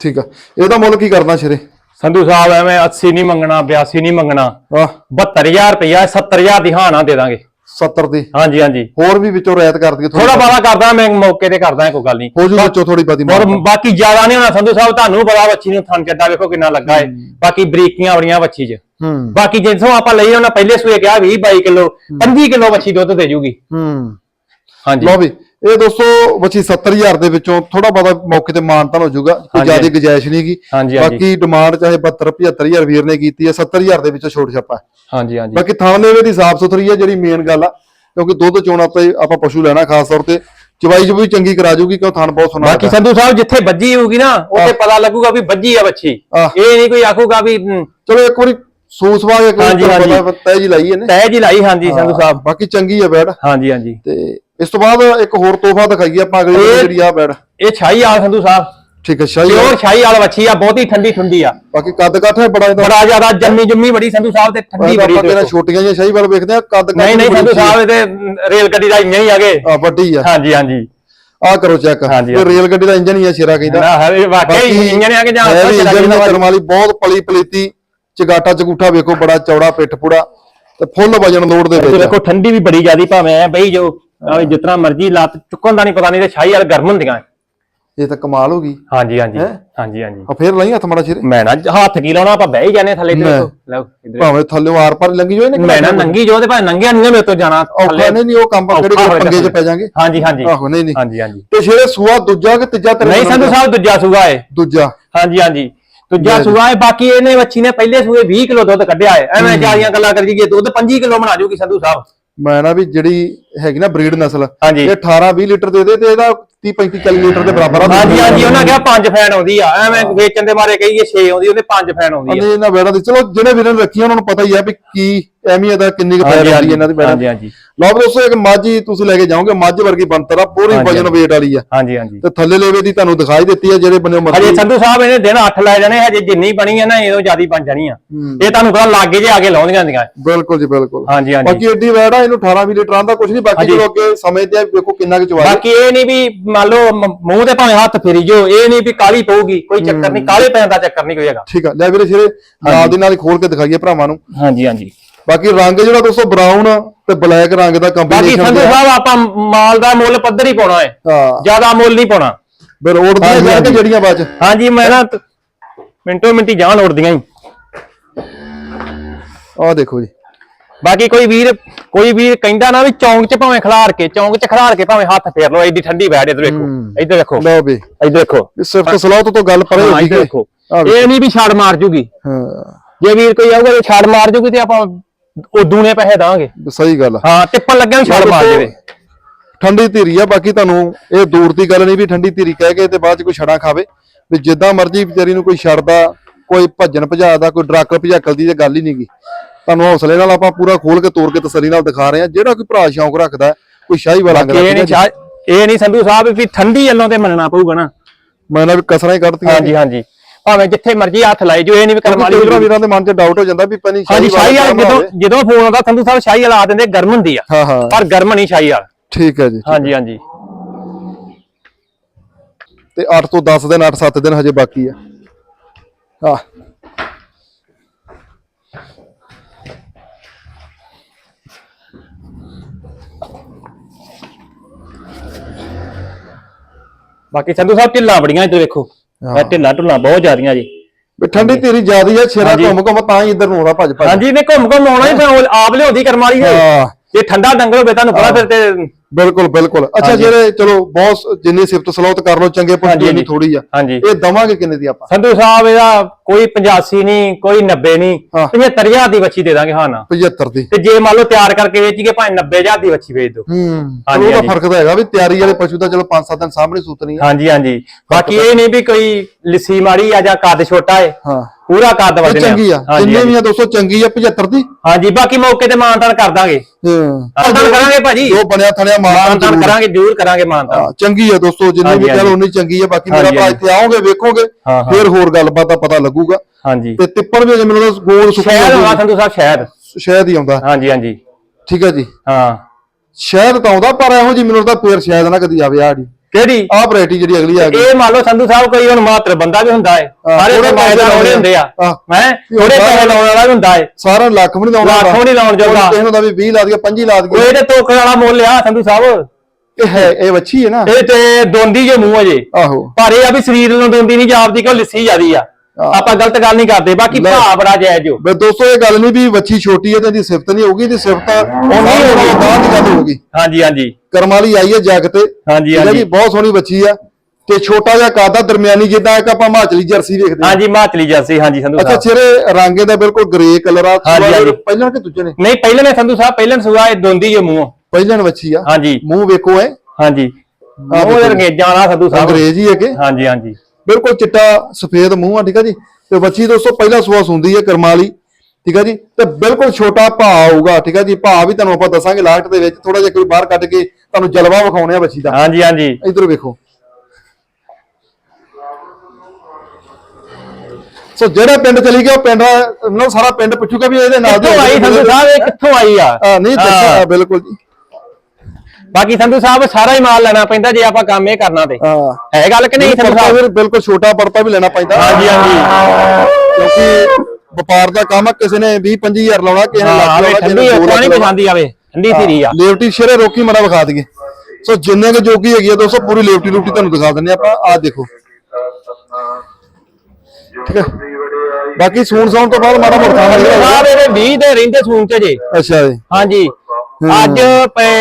ਠੀਕ ਆ। ਇਹਦਾ ਮੁੱਲ ਕੀ ਕਰਨਾ ਸ਼ਰੇ? ਸੰਧੂ ਸਾਹਿਬ ਐਵੇਂ 80 ਨਹੀਂ ਮੰਗਣਾ 82 ਨਹੀਂ ਮੰਗਣਾ। ਆਹ 72000 ਰੁਪਇਆ 70000 ਦੀ ਦੇ ਦਾਂਗੇ। 70 ਦੀ? ਹਾਂਜੀ ਹਾਂਜੀ। ਹੋਰ ਵੀ ਵਿੱਚੋਂ ਰਿਆਇਤ ਕਰ ਦਈਏ ਥੋੜਾ ਬਾਲਾ ਕਰਦਾ ਮੈਂ ਮੌਕੇ ਤੇ ਕਰਦਾ ਕੋਈ ਗੱਲ ਨਹੀਂ। ਹੋ ਜੂ ਵਿੱਚੋਂ ਥੋੜੀ ਬਾਦੀ ਔਰ ਬਾਕੀ ਜ਼ਿਆਦਾ ਨਹੀਂ ਹੋਣਾ ਸੰਧੂ ਸਾਹਿਬ ਤੁਹਾਨੂੰ ਪਤਾ ਬੱਚੀ ਨੂੰ ਥਣ ਚੱਡਾ ਵੇਖੋ ਕਿੰਨਾ ਲੱਗਾ ਏ। ਬਾਕੀ ਬਰੀਕੀਆਂ ਬੜੀਆਂ ਬੱਚੀ 'ਚ। ਹੂੰ। ਬਾਕੀ ਜਿੱਥੋਂ ਆਪਾਂ ਲਈ ਉਹਨਾਂ ਪਹਿਲੇ ਸੂਏ ਕਿਹਾ 20 22 ਕਿਲੋ 25 ਕਿਲੋ ਬੱਚੀ ਦੁੱਧ ਦੇ ਜੂਗੀ। ਹੂੰ। ਹਾਂਜੀ। ਲਓ ਵੀ ਇਹ ਦੋਸਤੋ ਬੱਚੀ 70000 ਦੇ ਵਿੱਚੋਂ ਥੋੜਾ ਬਹੁਤਾ ਮੌਕੇ ਤੇ ਮਾਨਤਾਨ ਹੋ ਜਾਊਗਾ ਕੋਈ ਜ਼ਿਆਦਾ ਗੁਜਾਇਸ਼ ਨਹੀਂਗੀ। ਬਾਕੀ ਡਿਮਾਂਡ ਚਾਹੇ 72 75000 ਵੀਰ ਨੇ ਕੀਤੀ ਹੈ 70000 ਦੇ ਵਿੱਚੋਂ ਛੋਟ ਛੱਪਾ ਹਾਂਜੀ ਹਾਂਜੀ। ਬਾਕੀ ਥਣ ਲੈਵੇ ਦੀ ਸਾਫ਼ ਸੁਥਰੀ ਹੈ ਜਿਹੜੀ ਮੇਨ ਗੱਲ ਆ ਕਿਉਂਕਿ ਦੁੱਧ ਚੋਣ ਆਪਾਂ ਆਪਾਂ ਪਸ਼ੂ ਲੈਣਾ ਖਾਸ ਤੌਰ ਤੇ। ਚਵਾਈ ਵੀ ਚੰਗੀ ਕਰਾ ਜੂਗੀ ਕਿਉਂ ਥਣ ਬਹੁਤ ਸੋਹਣਾ ਬਾਕੀ। ਸੰਧੂ ਸਾਹਿਬ ਜਿੱਥੇ ਵੱਜੀ ਹੋਊਗੀ ਨਾ ਉੱਥੇ ਪਤਾ ਲੱਗੂਗਾ ਵੀ ਵੱਜੀ ਆ ਬੱਚੀ। ਇਹ ਨਹੀਂ ਕੋਈ ਆਖੂਗਾ ਵੀ ਚਲੋ ਇੱਕ ਵਾਰੀ ਸੂਸ ਵਾ ਕੇ ਕੋਈ। ਪਤਾ ਤੈ ਜੀ ਲਾਈ ਇਹਨੇ। ਤਹਿ ਜੀ ਲਾਈ ਹਾਂਜੀ ਸੰਧੂ ਸਾਹਿਬ। ਬਾਕੀ ਚੰਗੀ ਹੈ ਬੈਡ। ਹਾਂਜੀ ਹਾਂਜੀ। ਤੇ ਇਸ ਤੋਂ ਬਾਅਦ ਇੱਕ ਹੋਰ ਤੋਹਫਾ ਦਿਖਾਈਏ ਆਪਾਂ ਅਗਲੀ ਵਾਰੀ ਇਹ- ਜਿਹੜੀ ਆ ਬੈਡ ਇਹ ਛਾਈ ਆ ਸੰਧੂ ਸਾਹਿਬ। ਠੀਕ ਹੈ ਸ਼ਾਹੀ ਪਿਓਰ ਛਾਈ ਵਾਲਾ ਬੱਚੀ ਆ ਬਹੁਤੀ ਠੰਡੀ ਠੰਡੀ ਆ। ਬਾਕੀ ਕੱਦ ਕੱਠ ਹੈ ਬੜਾ ਇਹਦਾ। ਬੜਾ ਜ਼ਿਆਦਾ ਜੰਮੀ ਜੰਮੀ ਬੜੀ ਸੰਧੂ ਸਾਹਿਬ ਤੇ ਠੰਡੀ ਆਪਾਂ ਬੜੀ ਕਿਹੜਾ ਦੇਖੋ। ਛੋਟੀਆਂ ਜਿਹੀਆਂ ਸ਼ਾਹੀ ਵੱਲ ਵੇਖਦੇ ਆ ਕੱਦ ਕੱਠ ਨਹੀਂ ਨਹੀਂ ਸੰਧੂ ਸਾਹਿਬ ਇਹਦੇ ਰੇਲ ਗੱਡੀ ਦਾ ਇੰਜਨ ਹੀ ਆਗੇ ਆ ਵੱਡੀ ਆ। ਹਾਂਜੀ ਹਾਂਜੀ। ਆ ਕਰੋ ਚੈੱਕ ਹਾਂਜੀ, ਰੇਲ ਗੱਡੀ ਦਾ ਇੰਜਨ ਹੀ ਆ ਸ਼ੇਰਾ ਕਹਿੰਦਾ। ਨਾ ਹੈ ਵਾਕਈ ਇੰਜਨ ਆ ਕੇ ਜਾਂ ਹੈ ਆਪਾਂ ਵੀ ਚਲਾ ਇੰਜਨ ਦੀ ਕਰਮ ਵਾਲੀ ਬਹੁਤ ਪਲੀ ਪਲੀਤੀ ਚਗਾਟਾ ਚਗੂਠਾ ਵੇਖੋ ਬੜਾ ਚੌੜਾ ਪਿੱਠ ਪੂੜਾ ਤੇ ਫੁੱਲ ਵਜਨ ਲੋਡ ਦੇ ਵਿੱਚ ਦੇਖੋ ਠੰਡੀ ਵੀ ਬੜੀ ਜ਼ਿਆਦੀ ਭਾਵੇਂ ਐ ਬਈ ਜੋ ਭਾਵੇਂ ਜਿਤਨਾ ਮਰਜ਼ੀ ਲੱਤ ਚੁੱਕਣ ਦਾ ਨਹੀਂ ਪਤਾ ਨਹੀਂ ਤੇ ਛਾਈ ਵਾਲ ਗਰਮ ਹੁੰਦੀਆਂ। ਇਹ ਤਾਂ ਕਮਾਲ ਹੋ ਗਈ। ਹਾਂਜੀ ਹਾਂਜੀ। ਹੈਂ? ਹਾਂਜੀ ਹਾਂਜੀ। ਆ ਫੇਰ ਲਈ ਹੱਥ ਮਾੜਾ ਸ਼ੇਰੇ? ਮੈਂ ਨਾ ਹੱਥ ਕੀ ਲਾਉਣਾ ਆਪਾਂ ਬਹਿ ਹੀ ਜਾਂਦੇ ਥੱਲੇ ਤੇ ਮੈਂ। ਲਓ ਇਧਰ। ਭਾਵੇਂ ਥੱਲੇ ਆਰ ਪਰ ਲੰਗੀ ਜੋ ਇਹਨੇ ਮੈਂ ਨਾ ਨੰਗੀ ਜੋ ਤੇ ਭਾਵੇਂ ਨੰਗਿਆ ਨਹੀਂ ਮੇਰੇ ਤੋਂ ਜਾਣਾ ਔਖਾ ਨਹੀਂ ਨਹੀਂ ਉਹ ਕੰਮ ਕਿਹੜੇ ਔਖਾ ਕਿਹੜੇ ਪੰਗੇ 'ਚ ਪੈ ਜਾਾਂਗੇ। ਹਾਂਜੀ ਹਾਂਜੀ। ਆਹੋ ਨਹੀਂ ਨਹੀਂ। ਹਾਂਜੀ ਹਾਂਜੀ। ਤੇ ਸ਼ੇਰੇ ਸੂਆ ਦੂਜਾ ਕਿ ਤੀਜਾ ਤੇਰੇ ਨਹੀਂ ਕੋਲ ਸੰਧੂ ਸਾਹਿਬ ਦੂਜਾ ਸੂਆ ਏ। ਦੂਜਾ। ਹਾਂਜੀ ਹਾਂਜੀ। ਦੂਜਾ ਸੂਆ ਏ ਬਾਕੀ ਇਹਨੇ ਬੱਚੀ ਨੇ ਪਹਿਲੇ ਸੂਏ 20 ਕਿਲੋ ਦੁੱਧ ਕੱਢਿਆ ਏ। ਐਵੇਂ ਜਾਰੀਆਂ ਗੱਲਾਂ ਕਰੀ ਗਈ ਦੁੱਧ 25 ਕਿਲੋ ਬਣਾ ਜੂਗੀ ਸੰਧੂ ਸਾਹਿਬ। ਮੈਂ ਨਾ ਵੀ ਜਿਹੜੀ ਹੈਗੀ ਨਾ ਬਰੀਡ ਨਸਲ ਹਾਂਜੀ। ਇਹ 18 20 ਲੀਟਰ ਦੇ ਦੇ ਤੇ ਇਹਦਾ 30 35 40 ਲੀਟਰ ਦੇ ਬਰਾਬਰ ਆ। ਹਾਂਜੀ ਹਾਂਜੀ ਉਹਨਾਂ ਕਿਹਾ ਪੰਜ ਫੈਨ ਆਉਂਦੀ ਆ। ਐਵੇਂ ਵੇਚਣ ਦੇ ਮਾਰੇ ਕਹੀਏ 6 ਆਉਂਦੀ ਉਹਦੇ ਪੰਜ ਫੈਨ ਆਉਂਦੀ ਆ। ਅੰਨੇ ਇਹਨਾਂ ਬੈੜਾਂ ਦੀ। ਚਲੋ ਜਿਹੜੇ ਵੀਰਾਂ ਨੇ ਰੱਖੀਆਂ ਉਹਨਾਂ ਨੂੰ ਪਤਾ ਹੀ ਆ ਵੀ ਕੀ ਅਹਿਮੀਅਤ ਆ ਕਿੰਨੀ ਕੁ ਪੈ ਹਾਂਜੀ, ਜਾਂਦੀ ਹੈ ਇਹਨਾਂ ਦੀ ਬੈੜਾਂ। ਹਾਂਜੀ, ਹਾਂਜੀ। ਲਓ ਵੀ ਦੋਸਤੋ ਇੱਕ ਮੱਝ ਹੀ ਤੁਸੀਂ ਲੈ ਕੇ ਜਾਓਗੇ ਮੱਝ ਵਰਗੀ ਬਣਤਰ ਆ ਪੂਰੀ ਹਾਂਜੀ, ਵਜਨ weight ਵਾਲੀ ਆ। ਹਾਂਜੀ ਹਾਂਜੀ। ਤੇ ਥੱਲੇ ਲੇਵੇ ਦੀ ਤੁਹਾਨੂੰ ਦਿਖਾਈ ਦਿੱਤੀ ਆ ਜਿਹੜੇ ਬੰਨੇ ਹਜੇ ਮਰਜ਼ੀ ਸੰਧੂ ਸਾਹਿਬ ਇਹਨੇ ਦਿਨ 8 ਲੈ ਜਾਣੇ ਹਜੇ ਜਿੰਨੀ ਬਣੀ ਹੈ ਨਾ ਇਹਦੋਂ ਜ਼ਿਆਦਾ ਬਣ ਜਾਣੀ ਆ। ਇਹ ਤੁਹਾਨੂੰ ਪਤਾ ਲਾਗੇ ਜੇ ਆ ਕੇ ਲਾਉਂਦੀਆਂ ਹੁੰਦੀਆਂ। ਬਿਲਕੁਲ ਜੀ ਬਿਲਕੁਲ। ਹਾਂਜੀ ਹਾਂਜੀ। ਬਾਕੀ ਏਡੀ ਵੈੜ ਆ ਇਹਨੂੰ 18 20 ਲੀਟਰ ਆਂਦਾ ਕੁਝ ਨਹੀਂ ਬਾਕੀ ਹਾਂਜੀ। ਅੱਗੇ ਸਮੇਂ ਤੇ ਆ, ਵੇਖੋ ਕਿੰਨਾ ਕੁ ਚਵਾ ਬਾਕੀ ਇਹ ਨਹੀਂ ਵੀ ਮੰਨ ਲਓ ਮ- ਮੂੰਹ ਤੇ ਭਾਵੇਂ ਹੱਥ ਫੇਰੀ ਜੋ ਇਹ ਨਹੀਂ ਵੀ ਕਾਲੀ ਪਊਗੀ ਕੋਈ ਚੱਕਰ ਨਹੀਂ ਕਾਲੇ ਪੈਣ ਦਾ ਚੱਕਰ ਨਹੀਂ ਕੋਈ ਹੈਗਾ। ਠੀਕ ਆ ਲੈ ਵੀਰੇ ਸ਼ੇਰੇ ਨਾਲ ਦੀ ਨਾਲ ਹੀ ਖੋਲ ਕੇ ਦਿਖਾਈਏ ਭਰਾਵਾਂ ਨੂੰ। ਹਾਂਜੀ ਹਾਂਜੀ। ਬਾਕੀ ਰੰਗ ਜਿਹੜਾ ਦੋਸਤੋ ਬਰਾਊਨ ਤੇ ਬਲੈਕ ਰੰਗ ਦਾ ਬਾਕੀ ਕੰਬੀਨੇਸ਼ਨ ਸੰਧੂ ਸਾਹਿਬ ਆਪਾਂ ਮਾਲ ਦਾ ਮੁੱਲ ਪੱਧਰ ਹੀ ਪਾਉਣਾ ਹੈ। ਹਾਂ। ਜ਼ਿਆਦਾ ਮੁੱਲ ਨਹੀਂ ਪਾਉਣਾ। ਹਾਂਜੀ, ਜਾ ਕੇ ਹਾਂਜੀ। ਜਿਹੜੀਆਂ ਬਾਅਦ ਚ। ਹਾਂਜੀ ਮੈਂ ਨਾ ਤ- ਮਿੰਟੋ ਮਿੰਟੀ ਜਾਨ ਉੜਦੀਆਂ ਹੀ। ਆਹ ਦੇਖੋ ਜੀ। ਬਾਕੀ ਕੋਈ ਵੀਰ ਕੋਈ ਵੀਰ ਕਹਿੰਦਾ ਨਾ ਵੀ ਚੌਂਕ 'ਚ ਭਾਵੇਂ ਖਿਲਾਰ ਕੇ ਚੌਂਕ 'ਚ ਖਿਲਾਰ ਕੇ ਭਾਵੇਂ ਹੱਥ ਫੇਰ ਲਓ ਐਡੀ ਠੰਡੀ ਬੈਠ ਇੱਧਰ ਵੇਖੋ ਇੱਧਰ ਦੇਖੋ ਲਓ ਵੀ। ਇੱਧਰ ਇਹ ਸਿਰਫ ਸਲਾਹ ਤੋਂ ਗੱਲ ਪਰੇ ਹਾਂ, ਗਈ ਦੇਖੋ ਵੇਖੋ। ਇਹ ਨਹੀਂ ਵੀ ਛਾੜ ਮਾਰ ਜੂਗੀ। ਹਾਂ। ਜੇ ਵੀਰ ਕੋਈ ਆਊਗਾ ਤੇ ਛਾੜ ਮਾਰ ਜੂਗੀ ਤੇ ਆਪਾਂ ਉਦੋਂ ਨੇ ਪੈਸੇ ਦਾਂਗੇ। ਸਹੀ ਗੱਲ ਹਾਂ ਟਿੱਪਣ ਲੱਗਿਆ ਛਾੜ ਮਾਰ ਦੇਵੇ ਠੰਡੀ ਧੀਰੀ ਆ ਬਾਕੀ ਤੁਹਾਨੂੰ ਇਹ ਦੂਰ ਦੀ ਗੱਲ ਨਹੀਂ ਵੀ ਠੰਡੀ ਧੀਰੀ ਕਹਿ ਕੇ ਤੇ ਬਾਅਦ ਚ ਕੋਈ ਛੜਾ ਖਾਵੇ। ਵੀ ਜਿੱਦਾਂ ਮਰਜ਼ੀ ਵਿਚਾਰੀ ਨੂੰ ਕੋਈ ਛੜਦਾ ਕੋਈ ਭੱਜਣ ਭਜਾਦਾ ਕੋਈ ਡਰਾਕਰ ਭਜਾਕਲ ਦੀ ਤੇ ਗੱਲ ਹੀ ਨਹੀਂਗੀ ਤੁਹਾਨੂੰ ਹੌਸਲੇ ਨਾਲ ਆਪਾਂ ਪੂਰਾ ਖੋਲ ਕੇ ਤੋੜ ਕੇ ਤਸੱਲੀ ਨਾਲ ਦਿਖਾ ਰਹੇ ਆ ਜਿਹੜਾ ਕੋਈ ਭਰਾ ਸ਼ੌਂਕ ਰੱਖਦਾ ਹੈ, ਕੋਈ ਸ਼ਾਹੀ ਵਾਲਾ ਬਾਕੀ ਇਹ ਨਹੀਂ ਇਹ ਨਹੀਂ ਸੰਧੂ ਸਾਹਿਬ ਵੀ ਠੰਡੀ ਵੱਲੋਂ ਤੇ ਮੰਨਣਾ ਪਊਗਾ ਨਾ। ਮੈਂ ਨਾ ਵੀ ਕਸਰਾਂ ਹੀ ਕੱਢਤੀਆਂ ਹਾਂਜੀ ਹਾਂਜੀ। ਭਾਵੇਂ ਜਿੱਥੇ ਮਰਜ਼ੀ ਹੱਥ ਲਾਏ ਜੋ ਇਹ ਨਹੀਂ ਵੀ ਕਰਮਾਲੀ ਵੀਰਾਂ ਵੀਰਾਂ ਦੇ ਮਨ 'ਚ ਡਾਊਟ ਹੋ ਜਾਂਦਾ ਵੀ ਪਨੀ ਹਾਂਜੀ ਸ਼ਾਹੀ ਵਾਲਾ ਜਦੋਂ ਜਦੋਂ ਫੋਨ ਆਉਂਦਾ ਸੰਧੂ ਸਾਹਿਬ ਸ਼ਾਹੀ ਵਾਲਾ ਆ ਦਿੰਦੇ ਗਰਮ ਹੁੰਦੀ ਆ। ਹਾਂ ਹਾਂ। ਪਰ ਗਰਮ ਨਹੀਂ ਸ਼ਾਹੀ ਵਾਲਾ। ਠੀਕ ਹੈ ਜੀ ਹਾਂਜੀ ਹਾਂਜੀ। ਤੇ 8 ਤੋਂ 10 ਦਿਨ 8-7 ਦਿਨ ਹਜੇ ਬਾਕੀ ਆ। ਹਾਂ ਬਾਕੀ ਸੰਧੂ ਸਾਹਿਬ ਢਿੱਲਾਂ ਬੜੀਆਂ ਇੱਧਰ ਵੇਖੋ। ਇਹ ਢਿੱਲਾਂ ਢੁੱਲਾਂ ਬਹੁਤ ਜ਼ਿਆਦੀਆਂ ਜੀ। ਵੀ ਠੰਡੀ ਧੀਰੀ ਜ਼ਿਆਦੀ ਆ ਛੇਰਾ। ਘੁੰਮ ਘੁੰਮ ਤਾਂ ਹੀ ਇੱਧਰ ਨੂੰ ਆਉਂਦਾ ਭੱਜ ਭੱਜ ਹਾਂਜੀ ਨੇ ਘੁੰਮ ਘੁੰਮ ਆਉਣਾ ਹੀ ਫਿਰ ਆਪ ਲਿਆਉਂਦੀ ਕਰਮ ਵਾਲੀ ਹੈ। ਹਾਂ ਜੇ ਠੰਡਾ ਡੰਗਰ ਹੋਵੇ ਤੁਹਾਨੂੰ ਪਤਾ ਫਿਰ ਤੇ ਬਿਲਕੁਲ ਬਿਲਕੁਲ। ਅੱਛਾ। ਜਿਹੜੇ ਚਲੋ ਬਹੁਤ ਜਿੰਨੀ ਸਿਫਤ ਸਲਾਹਤ ਕਰ ਲੋ ਚੰਗੇ ਜਿੰਨੀ ਹਾਂਜੀ। ਥੋੜੀ ਆ। ਇਹ ਦਵਾਂਗੇ ਕਿੰਨੇ ਦੀ ਆਪਾਂ? ਸੰਧੂ ਸਾਹਿਬ ਇਹਦਾ ਕੋਈ 85 ਨਹੀਂ ਕੋਈ 90 ਨਹੀਂ ਹਾਂ। 75000 ਦੀ ਵੱਛੀ ਦੇ ਦਾਂਗੇ ਹਾਂ ਨਾ। 75 ਦੀ। ਤੇ ਜੇ ਮੰਨ ਲਓ ਤਿਆਰ ਕਰਕੇ ਵੇਚੀਏ ਭਾਵੇਂ 90000 ਦੀ ਵੱਛੀ ਵੇਚ ਦਿਓ। ਹੂੰ। ਉਹਦਾ। ਫ਼ਰਕ ਤਾਂ ਹੈਗਾ ਵੀ ਤਿਆਰੀ ਵਾਲੇ ਪਸ਼ੂ ਤਾਂ ਚਲੋ 5-7 ਦਿਨ ਸਾਹਮਣੇ ਸੁਤਨੀ ਆ। ਹਾਂਜੀ ਹਾਂਜੀ। ਬਾਕੀ ਇਹ ਨਹੀਂ ਵੀ ਕੋਈ ਲਿੱਸੀ ਮਾੜੀ ਆ ਜਾਂ ਕੱਦ ਛੋਟਾ ਹੈ ਹਾਂ। ਪੂਰਾ ਕੱਦ ਇਹ ਵੱਜਣਾ ਚੰਗੀ ਆ। ਹਾਂਜੀ ਜਿੰਨੇ। ਵੀ ਆ ਦੋਸਤੋ ਚੰਗੀ ਆ 75 ਦੀ। ਹਾਂਜੀ ਬਾਕੀ ਮੌਕੇ ਤੇ ਮਾਨਤਾਨ ਕਰ ਦਾਂਗੇ। ਹਾਂ। ਮਾਨਤਾਨ ਕਰਾਂਗੇ ਭਾਜੀ। ਜੋ ਬਣਿਆ ਥਣਿਆ ਮਾਨਤਾਨ ਕਰਾਂਗੇ ਜ਼ਰੂਰ ਕਰਾਂਗੇ ਮਾਨਤਾਨ। ਹਾਂ ਚੰਗੀ ਆ ਦੋਸਤੋ ਜਿੰਨੀ ਹਾਂਜੀ, ਵੀ ਚਲੋ ਹਾਂਜੀ। ਉਨੀ ਚੰਗੀ ਆ ਬਾਕੀ ਮੇਰਾ ਹਾਂਜੀ, ਭਰਾ। ਇੱਥੇ ਆਓਗੇ ਵੇਖੋਗੇ ਹਾਂ, ਹਾਂ। ਫਿਰ ਹੋਰ ਗੱਲਬਾਤ ਦਾ ਪਤਾ ਲੱਗੂਗਾ। ਹਾਂਜੀ। ਤੇ ਤਿੱਪਣ ਵੀ ਅਜੇ ਮੈਨੂੰ ਲੱਗਦਾ ਗੋਲ ਸੁੱਕੀ ਸ਼ਾਇਦ ਹੋਊਗੀ। ਹੋਗਾ ਸੰਧੂ ਸਾਹਿਬ ਸ਼ਾਇਦ ਸ਼ਾਇਦ ਹੀ ਆਉਂਦਾ। ਹਾਂਜੀ ਹਾਂਜੀ। ਠੀਕ ਹੈ ਜੀ। ਹਾਂ। ਸ਼ਾਇਦ ਤਾਂ ਆਉਂਦਾ ਪਰ ਇਹੋ ਜੀ ਮੈਨੂੰ ਲੱਗਦਾ ਫੇਰ ਸ਼ਾਇਦ ਨਾ ਕਦੀ ਆਵੇ ਆੜੀ ਕਿਹੜੀ? ਆਹ ਵੈਰਾਈਟੀ ਜਿਹੜੀ ਅਗਲੀ ਆ ਗਈ। ਇਹ ਮੰਨ ਲਓ ਸੰਧੂ ਸਾਹਿਬ ਕੋਈ ਹੁਣ ਮਾਤਰ ਬੰਦਾ ਵੀ ਹੁੰਦਾ ਹੈ ਹਾਂ, ਸਾਰੇ ਥੋੜੇ ਪੈਸੇ ਲਾਉਣੇ ਹੁੰਦੇ ਆ। ਹਾਂ। ਹੈ? ਵੀ ਥੋੜੇ ਉਹ ਪੈਸੇ ਲਾਉਣ ਵਾਲਾ ਵੀ ਹੁੰਦਾ ਹੈ ਸਾਰਾ ਲੱਖ ਵੀ ਨਹੀਂ ਲਾਉਣਾ ਲੱਖ ਨਹੀਂ ਲਾਉਣ ਜੋਗਾ। ਕਿਸੇ ਨੂੰ ਦਾ ਵੀ 20 ਲਾ ਦਈਏ 25 ਲਾ ਦਈਏ। ਇਹਦੇ ਤੋਕੜ ਵਾਲਾ ਮੁੱਲ ਆ ਸੰਧੂ ਸਾਹਿਬ। ਇਹ ਹੈ ਇਹ ਵੱਛੀ ਹੈ ਨਾ। ਇਹ ਤੇ ਦੋਂਦੀ ਜੇ ਮੂੰਹ ਅਜੇ। ਆਹੋ। ਪਰ ਇਹ ਆ ਵੀ ਸਰੀਰ ਨੂੰ ਦੋਂਦੀ ਨਹੀਂ ਜਾਪਦੀ ਕਿ ਉਹ ਲਿੱਸੀ ਜਿਆਦੀ ਆ। ਆਪਾਂ ਗਲਤ ਗੱਲ ਨਹੀਂ ਕਰਦੇ ਬਾਕੀ ਲੈ। ਭਾ ਬੜਾ ਜਾਇਜ਼ ਹੋ ਬਈ ਦੋਸਤੋ ਇਹ ਗੱਲ ਨਹੀਂ ਵੀ ਵੱਛੀ ਛੋਟੀ ਹੈ ਤੇ ਇਹਦੀ ਸਿਫਤ ਨਹੀਂ ਹੋਊਗੀ ਇਹਦੀ ਸਿਫਤ ਉਹ ਨਹੀਂ ਹੋਊਗੀ ਬਾਅਦ ਦੀ ਗੱਲ ਹੋਊਗੀ। ਹਾਂਜੀ ਹਾਂਜੀ। ਕਰਮ ਵਾਲੀ ਆਈ ਹੈ ਜੱਗ ਤੇ। ਹਾਂਜੀ, ਹਾਂਜੀ। ਬਹੁਤ ਸੋਹਣੀ ਬੱਚੀ ਆ। ਤੇ ਛੋਟਾ ਜਿਹਾ ਕਾਦਾ ਦਰਮਿਆਨੀ ਜਿੱਦਾਂ ਇੱਕ ਆਪਾਂ ਹਿਮਾਚਲੀ ਜਰਸੀ ਵੇਖਦੇ ਹਾਂ। ਹਾਂਜੀ ਮਾਤਲੀ ਜਰਸੀ ਹਾਂਜੀ ਸੰਧੂ ਅੱਛਾ ਚਿਹਰੇ ਰੰਗ ਇਹਦਾ ਬਿਲਕੁਲ ਗ੍ਰੇ ਕਲਰ ਆ। ਪਹਿਲਾਂ ਕਿ ਦੂਜੇ ਨੇ? ਨਹੀਂ ਪਹਿਲੇ ਨੇ ਸੰਧੂ ਸਾਹਿਬ ਪਹਿਲੇ ਸੁਗਾ ਇਹ ਦੋਂਦੀ ਜੇ ਮੂੰਹ। ਪਹਿਲਾਂ ਵੱਛੀ ਆ। ਹਾਂਜੀ। ਮੂੰਹ ਵੇਖੋ ਐ। ਹਾਂਜੀ। ਉਹ। ਰੰਗੇਜਾਂ ਵਾਲਾ ਸੰਧੂ ਸਾਹਿਬ ਅੰਗਰੇਜ਼ੀ ਹੈ ਕਿ ਹਾਂਜੀ ਹਾਂਜੀ। ਬਿਲਕੁਲ ਚਿੱਟਾ ਸਫੇਦ ਮੂੰਹ ਆ ਠੀਕ ਆ ਜੀ। ਤੇ ਬੱਚੀ ਦੋਸਤੋ ਪਹਿਲਾ ਸੂਆ ਸੁੰਦੀ ਹੈ ਕਰਮਾਂ ਵਾਲੀ ਠੀਕ ਆ ਜੀ। ਤੇ ਬਿਲਕੁਲ ਛੋਟਾ ਭਾ ਆਊਗਾ ਠੀਕ ਆ ਜੀ। ਭਾ ਵੀ ਤੁਹਾਨੂੰ ਆਪਾਂ ਦੱਸਾਂਗੇ ਲਾਸਟ ਦੇ ਵਿੱਚ ਥੋੜਾ ਜਿਹਾ ਕੋਈ ਬਾਹਰ ਕੱਢ ਕੇ ਤੁਹਾਨੂੰ ਜਲਵਾ ਵਿਖਾਉਣੇ ਆ ਬੱਚੀ ਦਾ। ਹਾਂਜੀ ਹਾਂਜੀ। ਇਧਰ ਵੇਖੋ। ਸੋ ਜਿਹੜਾ ਪਿੰਡ ਚਲੀ ਗਿਆ ਉਹ ਪਿੰਡ ਨੂੰ ਸਾਰਾ ਪਿੰਡ ਪੁੱਛੂਗਾ ਵੀ ਇਹਦੇ ਨਾਲ ਕਿੱਥੋਂ ਆਈ? ਸੰਧੂ ਸਾਹਿਬ ਇਹ ਕਿੱਥੋਂ ਆਈ ਆ? ਨਹੀਂ। ਦੱਸਿਆ ਬਿਲਕੁਲ ਜੀ। ਬਾਕੀ ਸੰਧੂ ਸਾਹਿਬ ਸਾਰਾ ਹੀ ਮਾਲ ਲੈਣਾ ਪੈਂਦਾ ਜੇ ਆਪਾਂ ਕੰਮ ਇਹ ਕਰਨਾ ਤੇ। ਹਾਂ। ਹੈ ਗੱਲ ਕਿ ਨਹੀਂ ਸੰਧੂ ਸਾਹਿਬ? ਬਿਲਕੁਲ ਛੋਟਾ ਪੜਤਾ ਵੀ ਲੈਣਾ ਪੈਂਦਾ। ਹਾਂਜੀ ਹਾਂਜੀ। ਕਿਉਂਕਿ ਵਪਾਰ ਦਾ ਕੰਮ ਆ ਕਿਸੇ ਨੇ 20 25000 ਲਾਉਣਾ ਕਿਸੇ ਨੇ ਲੱਖ ਲਾਉਣਾ ਠੰਡੀ ਕਿਸੇ ਨੇ ਦੋ ਉਤਰਾ ਲੱਖ ਨਹੀਂ ਲਾਉਣਾ। ਪਛਾਂਦੀ ਆਵੇ ਠੰਡੀ ਧੀਰੀ ਆ। ਲੇਵਟੀ ਸ਼ੇਰੇ ਰੋਕੀ ਮੜਾ ਵਿਖਾ ਦਈਏ। ਸੋ ਜਿੰਨੇ ਕੁ ਜੋਗੀ ਹੈਗੀ ਆ ਦੋਸਤੋ ਪੂਰੀ ਲੇਵਟੀ ਲੂਟੀ ਤੁਹਾਨੂੰ ਦਿਖਾ ਦਿੰਨੇ ਆਪਾਂ। ਆਹ ਦੇਖੋ। ਠੀਕ ਹੈ। ਬਾਕੀ ਸੂਣ ਸੌਣ ਤੋਂ ਬਾਅਦ ਮਾੜਾ ਮੋਟਾ ਖਾਣਾ ਜਿਹੜਾ ਸਾਹਿਬ ਇਹਦੇ 20 ਦੇ ਰਹਿੰਦੇ ਸੂਨ ਚ ਜੇ। ਅੱਛਾ ਜੀ। ਹਾਂਜੀ। ਅੱਜ ਪਏ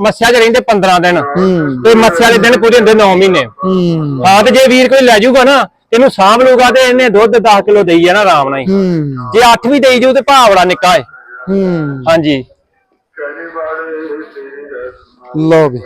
ਮੱਸਿਆ ਚ ਰਹਿੰਦੇ 15 ਦਿਨ। ਹੂੰ। ਤੇ ਮੱਸਿਆ ਦੇ ਦਿਨ ਪੂਰੇ ਹੁੰਦੇ 9 ਮਹੀਨੇ। ਹੂੰ। ਹਾਂ ਤੇ ਜੇ ਵੀਰ ਕੋਈ ਲੈ ਜਾਊਗਾ ਨਾ ਇਹਨੂੰ ਸਾਂਭ ਲੂਗਾ ਤੇ ਇਹਨੇ ਦੁੱਧ 10 ਕਿਲੋ ਦੇਈ ਜਾਣਾ ਆਰਾਮ ਨਾਲ ਹੀ। ਹੂੰ। ਜੇ 8 ਵੀ ਦੇਈ ਜਾਊ ਤੇ ਭਾਅ ਬੜਾ ਨਿੱਕਾ ਹੈ ਹੂੰ। ਹਾਂਜੀ। ਲਓ ਵੀ।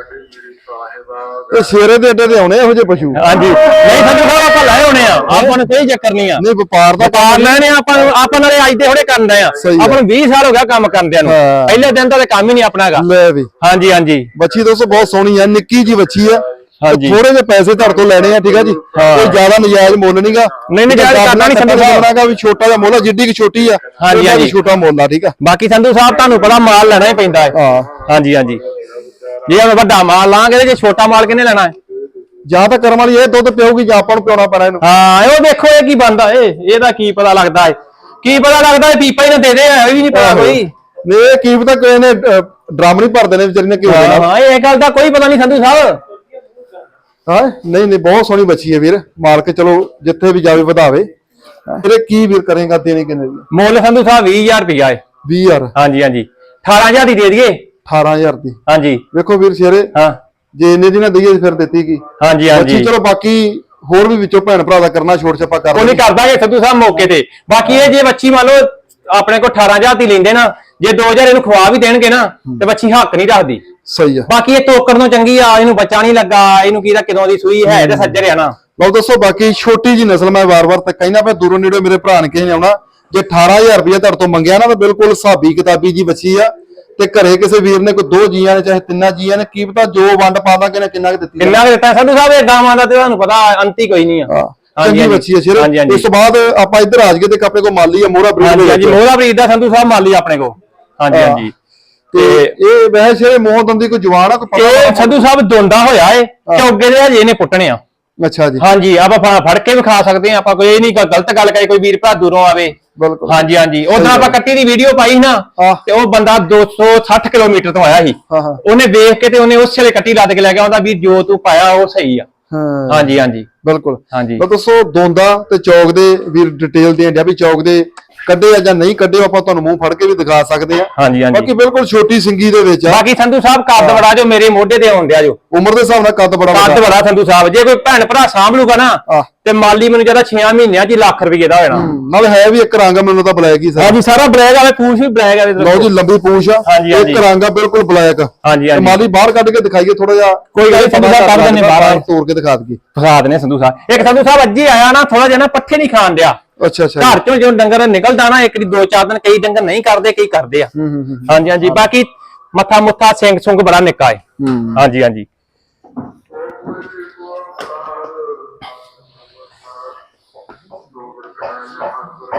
ਇਹ ਸ਼ੇਰੇ ਦੇ ਅੱਡੇ ਤੇ ਆਉਣੇ ਇਹੋ ਜਿਹੇ ਪਸ਼ੂ। ਹਾਂਜੀ। ਨਹੀਂ ਸੰਧੂ ਸਾਹਿਬ ਆਪਾਂ ਲੈ ਆਉਣੇ ਆ। ਆਪਾਂ ਨੂੰ ਕੋਈ ਚੱਕਰ ਨਹੀਂ ਆ। ਨਹੀਂ ਵਪਾਰ ਦਾ ਵਪਾਰ ਲੈਣੇ ਆਪਾਂ ਆਪਾਂ ਨਾਲੇ ਅੱਜ ਦੇ ਹੁਣੇ ਕਰਨ ਆ। ਆਪਾਂ ਨੂੰ 20 ਸਾਲ ਹੋ ਗਿਆ ਕੰਮ ਕਰਦਿਆਂ ਨੂੰ। ਪਹਿਲੇ ਦਿਨ ਤੋਂ ਕੰਮ ਹੀ ਨਹੀਂ ਆਪਣਾ ਹੈਗਾ। ਲੈ ਵੀ। ਹਾਂਜੀ ਹਾਂਜੀ। ਬੱਚੀ ਦੋਸਤੋ ਬਹੁਤ ਸੋਹਣੀ ਆ ਨਿੱਕੀ ਜੀ ਬੱਚੀ ਆ। ਹਾਂਜੀ। ਥੋੜੇ ਜਿਹੇ ਪੈਸੇ ਤੁਹਾਡੇ ਤੋਂ ਲੈਣੇ ਆ ਠੀਕ ਆ ਜੀ। ਕੋਈ ਜ਼ਿਆਦਾ ਨਜਾਇਜ਼ ਮੁੱਲ ਨਹੀਂਗਾ ਨਹੀਂ, ਨਜਾਇਜ਼ ਕਰਨਾ ਨੀ ਸੰਧੂ ਸਾਹਿਬ। ਸਾਹਿਬ ਵੀ ਛੋਟਾ ਜਿਹਾ ਮੁੱਲ ਆ ਜਿੱਡੀ ਕਿ ਛੋਟੀ ਆ ਹਾਂਜੀ, ਹਾਂਜੀ। ਛੋਟਾ ਮੁੱਲ ਆ ਠੀਕ ਆ? ਬਾਕੀ ਸੰਧੂ ਸਾਹਿਬ ਤੁਹਾਨੂੰ ਬੜਾ ਮਾਲ ਲੈਣਾ ਹੀ ਪੈਂਦਾ ਹੈ। ਹਾਂ। ਹਾਂਜੀ ਹਾਂਜੀ। ਜੇ ਆਪਾਂ ਵੱਡਾ ਮਾਲ ਲਾਂਗੇ ਜੇ ਛੋਟਾ ਮਾਲ ਕਿਹਨੇ ਲੈਣਾ ਹੈ? ਜਾਂ ਤਾਂ ਕਰਮ ਵਾਲੀ ਇਹ ਦੁੱਧ ਪਿਉਗੀ ਜਾਂ ਆਪਾਂ ਨੂੰ ਪਿਉਣਾ ਪੈਣਾ ਇਹਨੂੰ। ਹਾਂ ਉਹ ਦੇਖੋ ਇਹ ਕੀ ਬੰਦਾ ਏ ਇਹਦਾ ਕੀ ਪਤਾ ਲੱਗਦਾ ਹੈ? ਕੀ ਪਤਾ ਲੱਗਦਾ ਹੈ ਪੀਪਾ ਹੀ ਨਾ ਦੇ ਦੇ ਇਹ ਵੀ ਨਹੀਂ ਪਤਾ ਕੋਈ। ਨੇ ਕੀ ਪਤਾ ਕੋਈ ਨੇ ਡਰਮ ਨਹੀਂ ਭਰਦੇ ਨੇ ਵਿਚਾਰੀ ਨੇ ਕਿਉਂ ਹਾਂ ਇਹ ਗੱਲ ਦਾ ਕੋਈ ਪਤਾ ਨਹੀਂ ਸੰਧੂ ਸਾਹਿਬ। ਹਾਂ ਨਹੀਂ ਨਹੀਂ ਬਹੁਤ ਸੋਹਣੀ ਬੱਚੀ ਹੈ ਵੀਰ। ਮਾਲਕ ਚਲੋ ਜਿੱਥੇ ਵੀ ਜਾਵੇ ਵਧਾਵੇ। ਇਹਦੇ ਕੀ ਵੀਰ ਕਰੇਗਾ ਦੇਣੇ ਕਿੰਨੇ ਦੀ? ਮੁੱਲ ਸੰਧੂ ਸਾਹਿਬ 20000 ਰੁਪਇਆ ਹੈ। 20000 ਹਾਂਜੀ ਹਾਂਜੀ। 18000 ਦੀ ਦੇ ਦਈਏ। 18000 ਦੀ। ਹਾਂਜੀ। ਵੇਖੋ ਵੀਰ ਸ਼ੇਰੇ ਹਾਂ। ਜੇ ਇੰਨੇ ਦੀ ਨਾ ਦਈਏ ਫਿਰ ਦਿੱਤੀ ਕੀ? ਹਾਂਜੀ ਹਾਂਜੀ। ਚਲੋ ਬਾਕੀ ਹੋਰ ਵੀ ਵਿੱਚੋਂ ਭੈਣ ਭਰਾ ਦਾ ਕਰਨਾ ਛੋਟ ਛੱਪਾ ਕਰ ਨਹੀਂ ਲਾਂਗੇ। ਕਰਦਾਂਗੇ ਸੰਧੂ ਸਾਹਿਬ ਮੌਕੇ ਤੇ। ਬਾਕੀ ਇਹ ਜੇ ਬੱਚੀ ਮੰਨ ਲਓ ਆਪਣੇ ਕੋਲ 18000 ਦੀ ਲੈਂਦੇ ਨਾ ਜੇ 2000 ਇਹਨੂੰ ਖਵਾ ਵੀ ਦੇਣਗੇ ਨਾ ਤੇ ਬੱਚੀ ਹੱਕ ਨਹੀਂ ਰੱਖਦੀ। ਸਹੀ ਆ। ਬਾਕੀ ਇਹ ਤੋਕੜ ਨੂੰ ਚੰਗੀ ਆ ਇਹਨੂੰ ਬੱਚਾ ਨਹੀਂ ਲੱਗਾ ਇਹਨੂੰ ਕੀਦਾ ਕਿਦੋਂ ਦੀ ਸੂਈ ਹੈ ਤੇ ਸੱਜਰ ਆ ਨਾ। ਲਓ ਦੱਸੋ ਬਾਕੀ ਛੋਟੀ ਜੀ ਨਸਲ ਮੈਂ ਵਾਰ-ਵਾਰ ਤੇ ਕਹਿੰਦਾ ਪਿਆ ਦੂਰੋਂ ਨੇੜੇ ਮੇਰੇ ਭਰਾ ਨੇ ਕਿਸੇ ਆਉਣਾ ਜੇ 18000 ਰੁਪਏ ਤੁਹਾਡੇ ਤੋਂ ਮੰਗਿਆ ਨਾ ਤਾਂ ਬਿਲਕੁਲ ਹਿਸਾਬੀ ਕਿਤਾਬੀ ਜੀ ਬੱਚੀ ਆ। ਤੇ ਘਰੇ ਕਿਸੇ ਵੀਰ ਨੇ ਕੋਈ ਦੋ ਜੀਆਂ ਨੇ ਚਾਹੇ ਤਿੰਨਾਂ ਜੀਆਂ ਨੇ ਕੀ ਪਤਾ ਜੋ ਵੰਡ ਪਾਦਾ ਕਿਨੇ ਕਿੰਨਾ ਕੁ ਦਿੱਤੀ। ਕਿੰਨਾ ਕੁ ਦਿੱਤਾ ਸੰਧੂ ਸਾਹਿਬ ਇਹ ਗਾਵਾਂ ਦਾ ਤੇ ਤੁਹਾਨੂੰ ਪਤਾ ਅੰਤੀ ਕੋਈ ਨਹੀਂ ਆ ਚੰਗੀ। ਬੱਚੀ ਹੈ ਸ਼ੇਰ। ਉਸ ਤੋਂ ਬਾਅਦ ਆਪਾਂ ਇੱਧਰ ਆ ਜਾਈਏ ਤੇ ਆਪਣੇ ਕੋਲ ਮਾਲੀ ਆ ਮੋਹਰਾ ਬਰੀਡ ਹਾਂਜੀ ਹਾਂਜੀ। ਮੋਹਰਾ ਬਰੀਦ ਦਾ ਸੰਧੂ ਸਾਹਿਬ ਮਾਲੀ ਆਪਣੇ ਕੋ ਹਾਂਜੀ। ਹਾਂਜੀ ਤੇ ਇਹ ਵੈਸੇ ਸ਼ੇਰੇ ਮੋਹ ਦੰਦੀ ਕੋਈ ਜਵਾਨ ਆ ਕੋਈ ਪਤਾ ਇਹ ਸੰਧੂ ਸਾਹਿਬ ਦੋਂਦਾ ਹੋਇਆ ਏ ਚੌਗੇ ਦੇ ਹਜੇ ਇਹਨੇ ਪੁੱਟਣੇ ਆ ਅੱਛਾ ਜੀ ਹਾਂਜੀ ਆਪਾਂ ਫੜ ਕੇ ਵਿਖਾ ਸਕਦੇ ਆ ਆਪਾਂ ਕੋਈ ਇਹ ਨਹੀਂ ਗਲਤ ਗੱਲ ਕਰੇ ਕੋਈ ਵੀਰ ਭਰਾ ਦੂਰੋਂ ਆਵੇ ਬਿਲਕੁਲ। ਹਾਂਜੀ ਹਾਂਜੀ। ਉਦੋਂ ਆਪਾਂ ਕੱਟੀ ਦੀ ਵੀਡੀਓ ਪਾਈ ਨਾ ਹਾਂ। ਤੇ ਉਹ ਬੰਦਾ 260 ਕਿਲੋਮੀਟਰ ਤੋਂ ਆਇਆ ਸੀ। ਹਾਂ ਹਾਂ। ਉਹਨੇ ਵੇਖ ਕੇ ਤੇ ਉਹਨੇ ਉਸ ਵੇਲੇ ਕੱਟੀ ਲੱਦ ਕੇ ਲੈ ਗਿਆ। ਉਹਦਾ ਵੀ ਜੋ ਤੂੰ ਪਾਇਆ ਉਹ ਸਹੀ ਆ। ਹਾਂ। ਹਾਂਜੀ ਹਾਂਜੀ। ਬਿਲਕੁਲ। ਹਾਂਜੀ। ਤਾਂ ਦੱਸੋ ਦੋਂਦਾ ਤੇ ਚੌਕ ਦੇ ਵੀਰ ਡਿਟੇਲ ਦੇ ਇੰਡੀਆ ਵੀ ਚੌਕ ਦੇ ਕੱਢੇ ਆ ਜਾਂ ਨਹੀਂ ਕੱਢੇ ਆਪਾਂ ਤੁਹਾਨੂੰ ਮੂੰਹ ਫੜ ਕੇ ਵੀ ਦਿਖਾ ਸਕਦੇ ਆ। ਹਾਂਜੀ ਹਾਂਜੀ। ਬਾਕੀ ਬਿਲਕੁਲ ਛੋਟੀ ਸਿੰਗੀ ਦੇ ਵਿੱਚ ਆ। ਬਾਕੀ ਸੰਧੂ ਸਾਹਿਬ ਕੱਦ ਬੜਾ ਜੋ ਮੇਰੇ ਮੋਢੇ ਤੇ ਆਉਂਦਿਆ ਜੋ। ਉਮਰ ਦੇ ਹਿਸਾਬ ਨਾਲ ਕੱਦ ਬੜਾ ਕੱਦ ਵੱਡਾ ਬੜਾ ਸੰਧੂ ਸਾਹਿਬ। ਜੇ ਕੋਈ ਭੈਣ ਭਰਾ ਸਾਂਭ ਲੂਗਾ ਨਾ ਆਹ। ਤੇ ਮਾਲੀ ਮੈਨੂੰ ਜ਼ਿਆਦਾ 6 ਮਹੀਨਿਆਂ 'ਚ ਹੀ ਲੱਖ ਰੁਪਏ ਦਾ ਹੋ ਜਾਣਾ ਨਾਲ ਹੈ ਵੀ ਇੱਕ ਰੰਗ ਮੈਨੂੰ ਤਾਂ ਬਲੈਕ ਹੀ ਸਰ। ਹਾਂਜੀ ਸਾਰਾ ਬਲੈਕ ਆਵੇ ਪੂਛ ਵੀ ਬਲੈਕ ਆਵੇ ਲਓ ਜੀ ਲੰਬੀ ਪੂੰਛ ਆ। ਹਾਂਜੀ, ਹਾਂਜੀ। ਇੱਕ ਰੰਗ ਆ ਬਿਲਕੁਲ ਬਲੈਕ। ਹਾਂਜੀ ਤੇ ਹਾਂਜੀ ਮਾਲੀ ਬਾਹਰ ਕੱਢ ਕੇ ਦਿਖਾਈਏ ਥੋੜਾ ਜਿਹਾ। ਕੋਈ ਗੱਲ ਨੀ, ਸੰਧੂ ਸਾਹਿਬ ਕੱਢ ਦਿੰਦੇ ਬਾਹਰ। ਤੋੜ ਕੇ ਦਿਖਾ ਦਈਏ। ਫਸਾ ਦਨੇ ਸੰਧੂ ਸਾਹਿਬ। ਇੱਕ ਸੰਧੂ ਸਾਹਿਬ ਅੱਜ ਹੀ ਆਇਆ ਨਾ ਥੋੜਾ ਜਿਹਾ ਨਾ ਪੱਠੇ ਨਹੀਂ ਖਾਣ ਦਿਆ। ਅੱਛਾ ਅੱਛਾ। ਘਰ ਚੋਂ ਜਦੋਂ ਡੰਗਰ ਨਿਕਲਦਾ ਨਾ ਇੱਕ ਦੀ ਦੋ ਚਾਰ ਦਿਨ ਕਈ ਡੰਗਰ ਨਹੀਂ ਕਰਦੇ ਕਈ ਕਰਦੇ ਆ। ਹੂੰ ਹੂੰ ਹੂੰ। ਹਾਂਜੀ ਹਾਂਜੀ। ਬਾਕੀ ਮੱਥਾ ਮੁੱਥਾ ਸਿੰਘ ਸੁੰਗ ਬੜਾ ਨਿੱਕਾ ਹੈ ਹੂੰ। ਹਾਂਜੀ ਹਾਂਜੀ।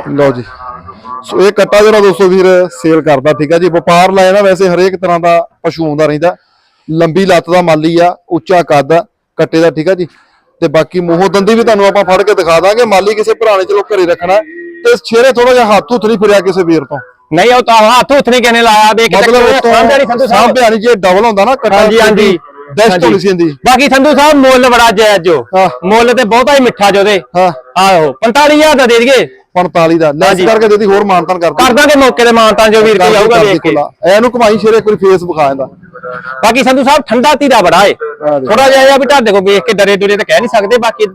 ਲਓ ਜੀ। ਸੋ ਇਹ ਕੱਟਾ ਜਿਹੜਾ ਦੋਸਤੋ ਵੀਰ ਸੇਲ ਕਰਦਾ ਠੀਕ ਆ ਜੀ। ਵਪਾਰ ਲਾਇਆ ਨਾ ਵੈਸੇ ਹਰੇਕ ਤਰ੍ਹਾਂ ਦਾ ਪਸ਼ੂ ਆਉਂਦਾ ਰਹਿੰਦਾ। ਲੰਬੀ ਲੱਤ ਦਾ ਮਾਲੀ ਆ ਉੱਚਾ ਕੱਦ ਆ, ਕੱਟੇ ਦਾ ਠੀਕ ਆ ਜੀ। ਤੇ ਬਾਕੀ ਮੂੰਹੋਂ ਦੰਦੀ ਵੀ ਤੁਹਾਨੂੰ ਆਪਾਂ ਫੜ ਕੇ ਦਿਖਾ ਦਾਂਗੇ। ਮਾਲੀ ਕਿਸੇ ਭਰਾ ਨੇ ਚਲੋ ਘਰੇ ਰੱਖਣਾ। ਤੇ ਛੇਰੇ ਥੋੜਾ ਜਿਹਾ ਹੱਥ ਹੁੱਥ ਨਹੀਂ ਫਿਰਿਆ ਕਿਸੇ ਵੀਰ ਤੋਂ। ਨਹੀਂ ਉਹ ਤਾਂ ਹੱਥ ਹੁੱਥ ਨਹੀਂ ਕਿਨੇ ਲਾਇਆ। ਦੇਖ ਕੇ ਨੀ ਸੰਧੂ ਸਾਹਿਬ। ਨਹੀਂ ਜੇ ਡਬਲ ਹੁੰਦਾ ਨਾ ਕੱਟਾ ਹਾਂਜੀ ਹਾਂਜੀ। ਬੈਸਟ ਹੋਣੀ ਸੀ ਇਹਦੀ। ਬਾਕੀ ਸੰਧੂ ਸਾਹਿਬ ਮੁੱਲ ਬੜਾ ਜਾਇਜ਼ ਜੋ। ਮੁੱਲ ਤੇ ਬਹੁਤਾ ਹੀ ਮਿੱਠਾ ਜੋ ਦੇ ਹਾਂ। ਆਹੋ 45000 ਦਾ ਦੇ ਦਈਏ। 45 ਦਾ। ਲੈਸ ਹਾਂਜੀ। ਕਰਕੇ ਦੇਦੀ ਹੋਰ ਮਾਨਤਾਨ ਕਰ ਕਰ ਦਾਂਗੇ ਮੌਕੇ ਦੇ ਮਾਨਤਾਂ ਜੋ ਵੀਰ ਕੋਈ ਆਊਗਾ ਦੇਖ ਕੇ। ਇਹਨੂੰ ਘੁਮਾਈ ਸ਼ੇਰੇ ਕੋਈ ਫੇਸ ਵਿਖਾ ਇਹਦਾ। ਬਾਕੀ ਸੰਧੂ ਸਾਹਿਬ ਠੰਡਾ ਧੀਰਾ ਬੜਾ ਏ। ਥੋੜਾ ਜਿਹਾ ਇਹ ਆ ਵੀ ਤੁਹਾਡੇ ਕੋਲ ਵੇਖ ਕੇ ਡਰੇ ਡੁਰੇ ਤਾਂ ਕਹਿ ਨਹੀਂ ਸਕਦੇ ਬਾਕੀ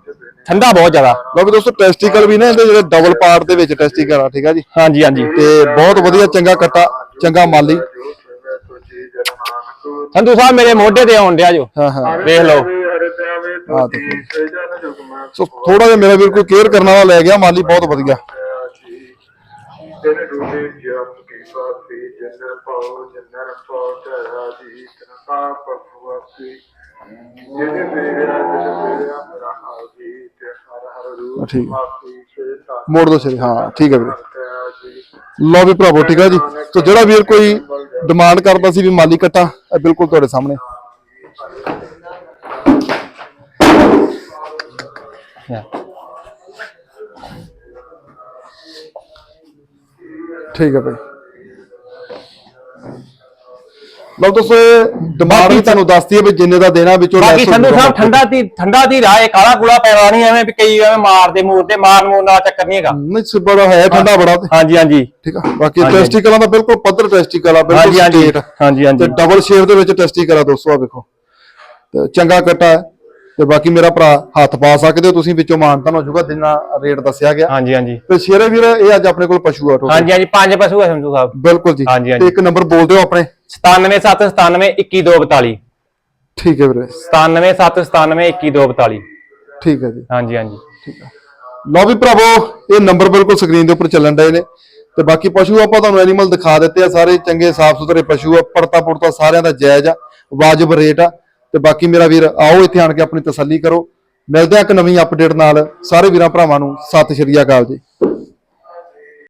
ਠੰਡਾ ਬਹੁਤ ਜ਼ਿਆਦਾ। ਲਓ ਵੀ ਦੋਸਤੋ ਟੈਸਟੀਕਲ ਵੀ ਨਾ ਇਹਦੇ ਜਿਹੜੇ ਡਬਲ ਪਾਰਟ ਦੇ ਵਿੱਚ ਟੈਸਟੀਕਲ ਆ ਠੀਕ ਆ ਜੀ? ਹਾਂਜੀ ਹਾਂਜੀ। ਤੇ ਬਹੁਤ ਵਧੀਆ ਚੰਗਾ ਕੱਟਾ ਚੰਗਾ ਮਾਲੀ। ਸੰਧੂ ਸਾਹਿਬ ਮੇਰੇ ਮੋਢੇ ਤੇ ਆਉਣ ਡਿਆ ਜੋ। ਹਾਂ ਹਾਂ। ਵੇਖ ਲਓ। ਆ ਦੇਖੋ ਸੋ ਥੋੜਾ ਜਿਹਾ ਮੇਰਾ ਵੀਰ ਕੋਈ ਕੇਅਰ ਕਰਨ ਵਾਲਾ ਲੈ ਗਿਆ ਮਾਲੀ ਬਹੁਤ ਵਧੀਆ। ਤੇਰੇ ਰੂਲੇ ਜਪ ਕੀ ਸਾਥੀ ਜਨਰ ਪਾਉ ਜਨਰ ਪਾਉ ਤੇਰਾ ਜੀ ਤਨਕਾ ਪਫਵਾਸੀ ਜਿਹਨੇ ਮੇਰਾ ਜਿਹਨੇ ਮੇਰਾ ਮੇਰਾ ਹਾਜੀ ਤੇ ਹਰ ਹਰ ਰੂਪ ਠੀਕ। ਹੈ। ਮਾਫੀ ਸੇ ਤਾ ਮੋੜ ਦੋ ਸਿਰੇ ਹਾਂ ਠੀਕ ਹੈ ਵੀਰੇ। ਤੇਰਾ ਜੀ। ਲਓ ਵੀ ਭਰਾਵੋ ਠੀਕ ਆ ਜੀ। ਸੋ ਜਿਹੜਾ ਵੀਰ ਕੋਈ ਡਿਮਾਂਡ ਕਰਦਾ ਸੀ ਵੀ ਮਾਲੀ ਕੱਟਾ ਇਹ ਬਿਲਕੁਲ ਤੁਹਾਡੇ ਸਾਹਮਣੇ। ਠੀਕ ਹੈ ਭਾਈ। ਲਓ ਦੋਸਤੋ ਡਿਮਾਂਡ ਵੀ ਤੁਹਾਨੂੰ ਦੱਸਦੀ ਹੈ ਵੀ ਜਿੰਨੇ ਦਾ ਦੇਣਾ ਵਿੱਚੋਂ ਬਾਕੀ ਸੰਧੂ। ਸਾਹਿਬ ਠੰਡਾ ਧੀ ਠੰਡਾ ਧੀ ਰਾਏ ਕਾਲਾ ਕੂਲਾ ਪੈਣਾ ਨਹੀਂ ਐਵੇਂ ਵੀ ਕਈ ਐਵੇਂ ਮਾਰਦੇ ਮੂਰਦੇ ਮਾਰਨ ਮੂਰਨ ਦਾ ਚੱਕਰ ਨਹੀਂ ਹੈਗਾ। ਨਹੀਂ ਸਿਬੜਾ ਹੈ ਠੰਡਾ ਬੜਾ ਤੇ। ਹਾਂਜੀ ਹਾਂਜੀ। ਠੀਕ ਆ। ਬਾਕੀ। ਟੈਸਟੀਕਲਾਂ ਦਾ ਬਿਲਕੁਲ ਪੱਧਰ ਟੈਸਟੀਕਲ ਬਿਲਕੁਲ ਹਾਂਜੀ ਹਾਂਜੀ। ਸਟੇਟ ਹਾਂਜੀ ਤੇ ਡਬਲ ਸ਼ੇਪ ਦੇ ਵਿੱਚ ਟੈਸਟੀਕਲ ਦੋਸਤੋ ਆ ਵੇਖੋ। ਤੇ ਚੰਗਾ ਕੱਟਾ ਹੈ। ਤੇ ਬਾਕੀ ਮੇਰਾ ਭਰਾ ਹੱਥ ਪਾ ਸਕਦੇ ਹੋ ਤੁਸੀਂ ਵਿੱਚੋਂ ਮਾਨਤਾਨ ਹੋ ਜਾਊਗਾ ਜਿੰਨਾ ਰੇਟ ਦੱਸਿਆ ਗਿਆ। ਹਾਂਜੀ ਹਾਂਜੀ। ਤੇ ਸ਼ੇਰੇ ਵੀਰ ਇਹ ਅੱਜ ਆਪਣੇ ਕੋਲ ਪਸ਼ੂ ਆ total। ਹਾਂਜੀ ਹਾਂਜੀ ਪੰਜ ਪਸ਼ੂ ਹੈ ਸੰਧੂ ਸਾਹਿਬ। ਬਿਲਕੁਲ ਜੀ। ਹਾਂਜੀ, ਤੇ ਹਾਂਜੀ। ਇੱਕ ਨੰਬਰ ਬੋਲ ਦਿਓ ਆਪਣੇ। 97797 21242 ਠੀਕ ਹੈ ਵੀਰੇ। 977972142 ਠੀਕ ਹੈ ਜੀ। ਹਾਂਜੀ ਹਾਂਜੀ। ਲਓ ਵੀ ਭਰਾਵੋ ਇਹ ਨੰਬਰ ਬਿਲਕੁਲ ਸਕਰੀਨ ਦੇ ਉੱਪਰ ਚੱਲਣ ਡਏ ਨੇ। ਤੇ ਬਾਕੀ ਪਸ਼ੂ ਆਪਾਂ ਤੁਹਾਨੂੰ ਐਨੀਮਲ ਦਿਖਾ ਦਿੱਤੇ ਆ ਸਾਰੇ ਚੰਗੇ ਸਾਫ਼ ਸੁਥਰੇ ਪਸ਼ੂ ਆ। ਪੜਤਾ ਪੁੜਤਾ ਸਾਰਿਆਂ ਦਾ ਜਾਇਜ਼ ਆ। ਵਾਜਬ ਰੇਟ ਆ। ਤੇ ਬਾਕੀ ਮੇਰਾ ਵੀਰ, ਆਓ ਇੱਥੇ ਆਣ ਕੇ ਆਪਣੀ ਤਸੱਲੀ ਕਰੋ। ਮਿਲਦੇ ਆ ਇੱਕ ਨਵੀਂ ਅਪਡੇਟ ਨਾਲ। ਸਾਰੇ ਵੀਰਾਂ ਭਰਾਵਾਂ ਨੂੰ ਸਤਿ ਸ਼੍ਰੀ ਅਕਾਲ ਜੀ।